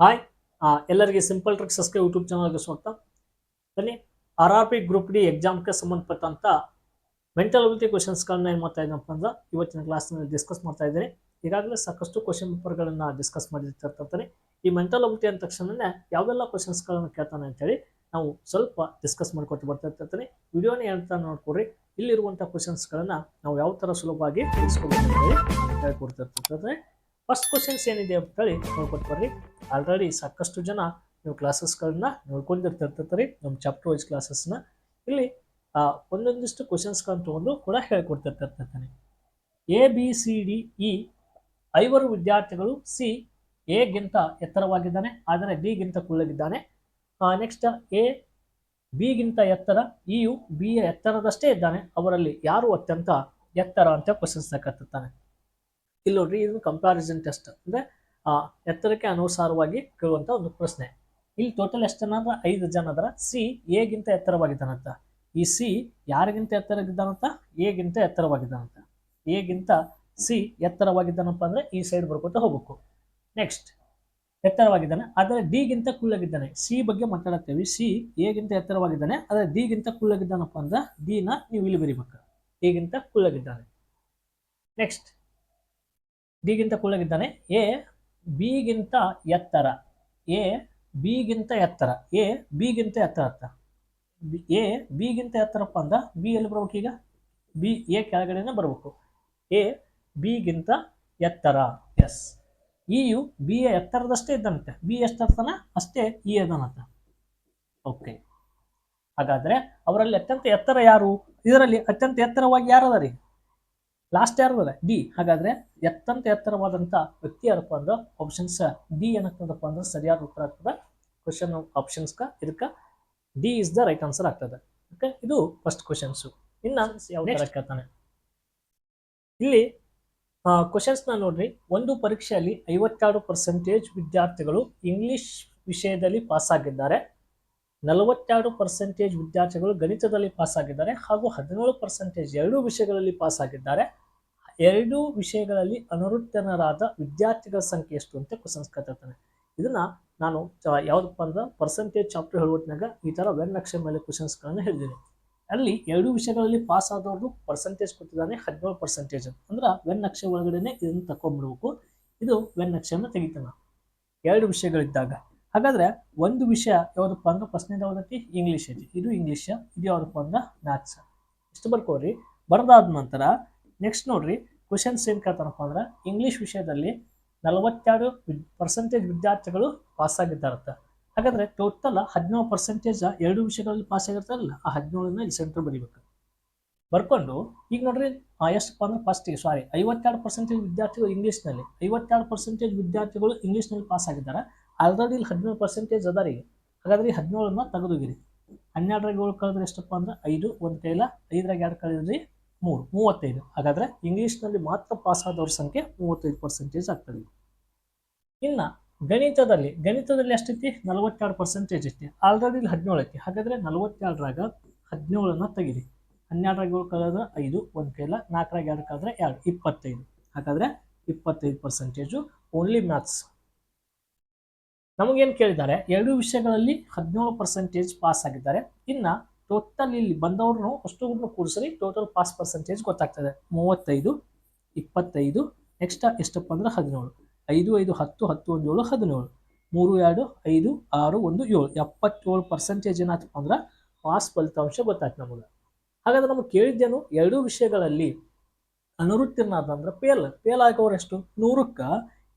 Hi ಎಲ್ಲರಿಗೆ simple trick subscribe YouTube ಚಾನಲ್ಗೆ ಸ್ವಾಗತ. ಬನ್ನಿ R R P group D ಎಕ್ಸಾಮ್ಗೆ ಸಂಬಂಧಪಟ್ಟಂತ ಮೆಂಟಲ್ ಅಬಿಲಿಟಿ ಕ್ವಶನ್ಸ್ಗಳನ್ನ ಏನು ಮಾಡ್ತಾ ಇದ್ದೀನಪ್ಪ ಅಂದ್ರೆ ಇವತ್ತಿನ ಕ್ಲಾಸ್ನಲ್ಲಿ ಡಿಸ್ಕಸ್ ಮಾಡ್ತಾ ಇದ್ದೀನಿ. ಈಗಾಗಲೇ ಸಾಕಷ್ಟು ಕ್ವಶನ್ ಪೇಪರ್ಗಳನ್ನು ಡಿಸ್ಕಸ್ ಮಾಡಿರ್ತಿರ್ತಾರೆ ಈ ಮೆಂಟಲ್ ಅಬಿಲಿಟಿ ಅಂದ ತಕ್ಷಣನೇ ಯಾವೆಲ್ಲ ಕ್ವಶನ್ಸ್ಗಳನ್ನು ಕೇಳ್ತಾನೆ ಅಂತೇಳಿ ನಾವು ಸ್ವಲ್ಪ ಡಿಸ್ಕಸ್ ಮಾಡ್ಕೊಟ್ಟು ಬರ್ತಾ ಇರ್ತಿರ್ತೀನಿ ವಿಡಿಯೋನೇ ಅಂತ ನೋಡ್ಕೊಡ್ರಿ ಇಲ್ಲಿರುವಂಥ ಕ್ವಶನ್ಸ್ಗಳನ್ನು ನಾವು ಯಾವ ಥರ ಸುಲಭವಾಗಿ ತಿಳಿಸ್ಕೊಬೇಕು ಅಂತೇಳಿ ಹೇಳ್ಕೊಡ್ತಿರ್ತಿರ್ತದೆ ಫಸ್ಟ್ ಕ್ವಶನ್ಸ್ ಏನಿದೆ ಅಂತ ಹೇಳಿ ನೋಡ್ಕೊಟ್ಟು ಬರ್ರಿ. ಆಲ್ರೆಡಿ ಸಾಕಷ್ಟು ಜನ ನೀವು ಕ್ಲಾಸಸ್ಗಳನ್ನ ನೋಡ್ಕೊಂಡಿರ್ತಿರ್ತಾರೆ ನಮ್ಮ ಚಾಪ್ಟರ್ ವೈಸ್ ಕ್ಲಾಸಸ್ನ ಇಲ್ಲಿ ಒಂದೊಂದಿಷ್ಟು ಕ್ವಶನ್ಸ್ಗಳನ್ನ ತೊಗೊಂಡು ಕೂಡ ಹೇಳ್ಕೊಡ್ತಿರ್ತಿರ್ತಾನೆ A B C D E ಐವರು ವಿದ್ಯಾರ್ಥಿಗಳು ಸಿ ಎಗಿಂತ ಎತ್ತರವಾಗಿದ್ದಾನೆ, ಆದರೆ ಬಿಗಿಂತ ಕುಳ್ಳಗಿದ್ದಾನೆ. ನೆಕ್ಸ್ಟ್ ಎ ಬಿಗಿಂತ ಎತ್ತರ ಇಯು ಬಿ ಯ ಎತ್ತರದಷ್ಟೇ ಇದ್ದಾನೆ. ಅವರಲ್ಲಿ ಯಾರು ಅತ್ಯಂತ ಎತ್ತರ ಅಂತ ಕ್ವಶನ್ಸ್ನ ಕತ್ತುತ್ತಾನೆ ಇಲ್ಲಿ ನೋಡ್ರಿ, ಇದು ಕಂಪ್ಯಾರಿಸನ್ ಟೆಸ್ಟ್ ಅಂದ್ರೆ ಎತ್ತರಕ್ಕೆ ಅನುಸಾರವಾಗಿ ಕೇಳುವಂತ ಒಂದು ಪ್ರಶ್ನೆ. ಇಲ್ಲಿ ಟೋಟಲ್ ಎಷ್ಟು ಜನ ಅಂದ್ರೆ? ಐದು ಜನ ಅದರ. ಸಿ ಎಗಿಂತ ಎತ್ತರವಾಗಿದ್ದಾನಂತ. ಈ ಸಿ ಯಾರಿಗಿಂತ ಎತ್ತರವಾಗಿದ್ದಾನಂತ? ಎಗಿಂತ ಎತ್ತರವಾಗಿದ್ದಾನಂತ. ಎಗಿಂತ ಸಿ ಎತ್ತರವಾಗಿದ್ದಾನಪ್ಪ ಅಂದ್ರೆ ಈ ಸೈಡ್ ಬರ್ಕೊತ ಹೋಗ್ಬೇಕು. ನೆಕ್ಸ್ಟ್ ಎತ್ತರವಾಗಿದ್ದಾನೆ, ಆದರೆ ಡಿಗಿಂತ ಕುಳ್ಳಗಿದ್ದಾನೆ. ಸಿ ಬಗ್ಗೆ ಮಾತಾಡತ್ತೇವೆ. ಸಿ ಎಗಿಂತ ಎತ್ತರವಾಗಿದ್ದಾನೆ, ಆದರೆ ಡಿಗಿಂತ ಕುಳ್ಳಗಿದ್ದಾನಪ್ಪ ಅಂದ್ರೆ ಡಿನ ನೀವು ಇಲ್ಲಿ ಬರಿಬೇಕು. ಎಗಿಂತ ಕುಳ್ಳಗಿದ್ದಾನೆ. ನೆಕ್ಸ್ಟ್ ಡಿಗಿಂತ ಕುಳ್ಳಗಿದ್ದಾನೆ. ಎ ಬಿಗಿಂತ ಎತ್ತರ. ಎ ಬಿಗಿಂತ ಎತ್ತರ. ಎ ಬಿಗಿಂತ ಎತ್ತರ ಅತ್ತ ಎ ಬಿಗಿಂತ ಎತ್ತರಪ್ಪ ಅಂದ. ಬಿ ಎಲ್ಲಿ ಬರ್ಬೇಕು ಈಗ? ಬಿ, ಎ ಕೆಳಗಡೆನೇ ಬರಬೇಕು. ಎ ಬಿಗಿಂತ ಎತ್ತರ. ಎಸ್. ಇಯು ಬಿ ಎ ಎತ್ತರದಷ್ಟೇ ಇದ್ದಂತೆ. ಬಿ ಎಷ್ಟರ್ತಾನ? ಅಷ್ಟೇ ಇ ಅದನ್ನ ಓಕೆ. ಹಾಗಾದ್ರೆ ಅವರಲ್ಲಿ ಅತ್ಯಂತ ಎತ್ತರ ಯಾರು? ಇದರಲ್ಲಿ ಅತ್ಯಂತ ಎತ್ತರವಾಗಿ ಯಾರದ ರೀ ಲಾಸ್ಟ್ ಯಾರದ ಡಿ ಹಾಗಾದ್ರೆ ಎತ್ತಂತ ಎತ್ತರವಾದಂತ ವ್ಯಕ್ತಿ ಯಾರಪ್ಪ ಅಂದ್ರೆ ಆಪ್ಷನ್ಸ್ ಡಿ ಏನಕ್ಕದಪ್ಪ ಅಂದ್ರೆ ಸರಿಯಾದ ಉತ್ತರ ಆಗ್ತದೆ. ಕ್ವಶನ್ ಆಪ್ಷನ್ಸ್ ಇದಕ್ಕೆ D is the right answer ಆಗ್ತದೆ. ಓಕೆ ಇದು ಫಸ್ಟ್ ಕ್ವಶನ್ಸು ಇನ್ನ ಯಾವ ಕೇಳ್ತಾನೆ? ಇಲ್ಲಿ ಕ್ವಶನ್ಸ್ನ ನೋಡ್ರಿ. ಒಂದು ಪರೀಕ್ಷೆಯಲ್ಲಿ ಐವತ್ತೆರಡು ಪರ್ಸೆಂಟೇಜ್ ವಿದ್ಯಾರ್ಥಿಗಳು ಇಂಗ್ಲಿಷ್ ವಿಷಯದಲ್ಲಿ ಪಾಸ್ ಆಗಿದ್ದಾರೆ. ನಲವತ್ತೆರಡು ಪರ್ಸೆಂಟೇಜ್ ವಿದ್ಯಾರ್ಥಿಗಳು ಗಣಿತದಲ್ಲಿ ಪಾಸ್ ಆಗಿದ್ದಾರೆ ಹಾಗೂ ಹದಿನೇಳು ಪರ್ಸೆಂಟೇಜ್ ಎರಡೂ ವಿಷಯಗಳಲ್ಲಿ ಪಾಸ್ ಆಗಿದ್ದಾರೆ. ಎರಡೂ ವಿಷಯಗಳಲ್ಲಿ ಅನುರುತ್ತನರಾದ ವಿದ್ಯಾರ್ಥಿಗಳ ಸಂಖ್ಯೆ ಎಷ್ಟು ಅಂತ ಕ್ವಶನ್ಸ್ ಕೇಳ್ತಿರ್ತಾನೆ. ಇದನ್ನ ನಾನು ಯಾವುದಪ್ಪ ಅಂದ್ರೆ ಪರ್ಸೆಂಟೇಜ್ ಚಾಪ್ಟರ್ ಹೇಳುವತ್ನಾಗ ಈ ಥರ ವೆನ್ ನಕ್ಷೆ ಮೇಲೆ ಕ್ವಶನ್ಸ್ಗಳನ್ನು ಹೇಳಿದ್ದೀನಿ ಅಲ್ಲಿ ಎರಡು ವಿಷಯಗಳಲ್ಲಿ ಪಾಸ್ ಆದವ್ರದ್ದು ಪರ್ಸೆಂಟೇಜ್ ಕೊಟ್ಟಿದ್ದಾನೆ ಹದಿನೇಳು ಪರ್ಸೆಂಟೇಜ್ ಅಂದ್ರೆ ವೆನ್ ನಕ್ಷೆ ಒಳಗಡೆನೆ ಇದನ್ನು ತಕೊಂಡ್ಬಿಡ್ಬೇಕು ಇದು ವೆನ್ ನಕ್ಷೆಯನ್ನು ತೆಗಿತಾನೆ. ಎರಡು ವಿಷಯಗಳಿದ್ದಾಗ. ಹಾಗಾದ್ರೆ ಒಂದು ವಿಷಯ ಯಾವುದಪ್ಪ ಅಂದ್ರೆ ಫಸ್ಟ್ನೇದು ಹೋದಕ್ಕೆ ಇಂಗ್ಲೀಷ್ ಐತಿ. ಇದು ಇಂಗ್ಲಿಷ್ ಇದು ಯಾವುದಪ್ಪ ಅಂದ್ರೆ ಮ್ಯಾಥ್ಸ್ ಇಷ್ಟು ಬರ್ಕೋರಿ ಬರ್ದಾದ ನಂತರ ನೆಕ್ಸ್ಟ್ ನೋಡ್ರಿ ಕ್ವಶನ್ಸ್ ಏನು ಕೇಳ್ತಾರಪ್ಪ ಅಂದ್ರೆ ಇಂಗ್ಲೀಷ್ ವಿಷಯದಲ್ಲಿ ನಲವತ್ತೆರಡು ಪರ್ಸೆಂಟೇಜ್ ವಿದ್ಯಾರ್ಥಿಗಳು ಪಾಸ್ ಆಗಿದ್ದಾರಂತ ಹಾಗಾದ್ರೆ ಟೋಟಲ್ ಹದಿನೇಳು ಪರ್ಸೆಂಟೇಜ್ ಎರಡು ವಿಷಯಗಳಲ್ಲಿ ಪಾಸ್ ಆಗಿರ್ತಾರಲ್ಲ, ಆ ಹದಿನೇಳನ್ನ ಇಲ್ಲಿ ಸೆಂಟ್ರ್ ಬರೀಬೇಕು. ಬರ್ಕೊಂಡು, ಈಗ ನೋಡ್ರಿ ಎಷ್ಟಪ್ಪ ಅಂದ್ರೆ ಫಸ್ಟಿಗೆ ಸಾರಿ ಐವತ್ತೆರಡು ಪರ್ಸೆಂಟೇಜ್ ವಿದ್ಯಾರ್ಥಿಗಳು ಇಂಗ್ಲೀಷ್ನಲ್ಲಿ ಐವತ್ತೆರಡು ಪರ್ಸೆಂಟೇಜ್ ವಿದ್ಯಾರ್ಥಿಗಳು ಇಂಗ್ಲೀಷ್ನಲ್ಲಿ ಪಾಸ್ ಆಗಿದ್ದಾರೆ. ಆಲ್ರೆಡಿ ಇಲ್ಲಿ ಹದಿನೇಳು ಪರ್ಸೆಂಟೇಜ್ ಅದ ರೀ ಹಾಗಾದ್ರೆ ಈ ಹದಿನೇಳನ್ನ ತೆಗೆದೋಗಿರಿ. ಹನ್ನೆರಡರಾಗ ಏಳು ಕಳೆದ್ರೆ ಎಷ್ಟಪ್ಪ ಅಂದ್ರೆ ಐದು, ಒಂದು ಕೈಲ ಐದರಾಗ ಎರಡು ಕಳೆದ್ರಿ ಮೂರು, ಮೂವತ್ತೈದು. ಹಾಗಾದ್ರೆ ಇಂಗ್ಲೀಷ್ನಲ್ಲಿ ಮಾತ್ರ ಪಾಸ್ ಆದವ್ರ ಸಂಖ್ಯೆ ಮೂವತ್ತೈದು ಪರ್ಸೆಂಟೇಜ್ ಆಗ್ತದೆ ಇನ್ನು ಗಣಿತದಲ್ಲಿ ಗಣಿತದಲ್ಲಿ ಎಷ್ಟೈತಿ? ನಲವತ್ತೆರಡು ಪರ್ಸೆಂಟೇಜ್ ಐತಿ. ಆಲ್ರೆಡಿ ಇಲ್ಲಿ ಹದಿನೇಳು ಐತಿ. ಹಾಗಾದ್ರೆ ನಲವತ್ತೆರಡರಾಗ ಹದಿನೇಳನ್ನ ತೆಗಿರಿ. ಹನ್ನೆರಡರಾಗ ಏಳು ಕಳೆದ್ರೆ ಐದು, ಒಂದು ಕೈಲ ನಾಲ್ಕರಾಗ ಎರಡು ಕಳೆದ್ರೆ ಎರಡು, ಇಪ್ಪತ್ತೈದು. ಹಾಗಾದ್ರೆ ಇಪ್ಪತ್ತೈದು ಪರ್ಸೆಂಟೇಜು ಓನ್ಲಿ ಮ್ಯಾಥ್ಸ್ ನಮಗೇನು ಕೇಳಿದ್ದಾರೆ? ಎರಡು ವಿಷಯಗಳಲ್ಲಿ ಹದಿನೇಳು ಪರ್ಸೆಂಟೇಜ್ ಪಾಸ್ ಆಗಿದ್ದಾರೆ. ಇನ್ನು ಟೋಟಲ್ ಇಲ್ಲಿ ಬಂದವ್ರನ್ನು ಅಷ್ಟು ಕೂಡಿಸ್ರಿ ಟೋಟಲ್ ಪಾಸ್ ಪರ್ಸೆಂಟೇಜ್ ಗೊತ್ತಾಗ್ತದೆ. ಮೂವತ್ತೈದು, ಇಪ್ಪತ್ತೈದು ನೆಕ್ಸ್ಟ್ ಎಷ್ಟಪ್ಪ ಅಂದ್ರೆ ಹದಿನೇಳು. ಐದು ಐದು, ಹತ್ತು ಹತ್ತು, ಒಂದು, ಏಳು, ಹದಿನೇಳು. ಮೂರು, ಎರಡು, ಐದು, ಆರು, ಒಂದು, ಏಳು. ಎಪ್ಪತ್ತೇಳು ಪರ್ಸೆಂಟೇಜ್ ಏನಾಯ್ತಪ್ಪ ಅಂದ್ರೆ ಪಾಸ್ ಫಲಿತಾಂಶ ಗೊತ್ತಾಯ್ತು ನಮಗೆ. ಹಾಗಾದ್ರೆ ನಮಗೆ ಕೇಳಿದ್ದೇನು ಎರಡೂ ವಿಷಯಗಳಲ್ಲಿ ಅನುರುತ್ತೀರ್ಣ ಅಂದ್ರೆ ಪೇಲ್. ಪೇಲ್ ಆಗೋರು ಎಷ್ಟು? ನೂರಕ್ಕೆ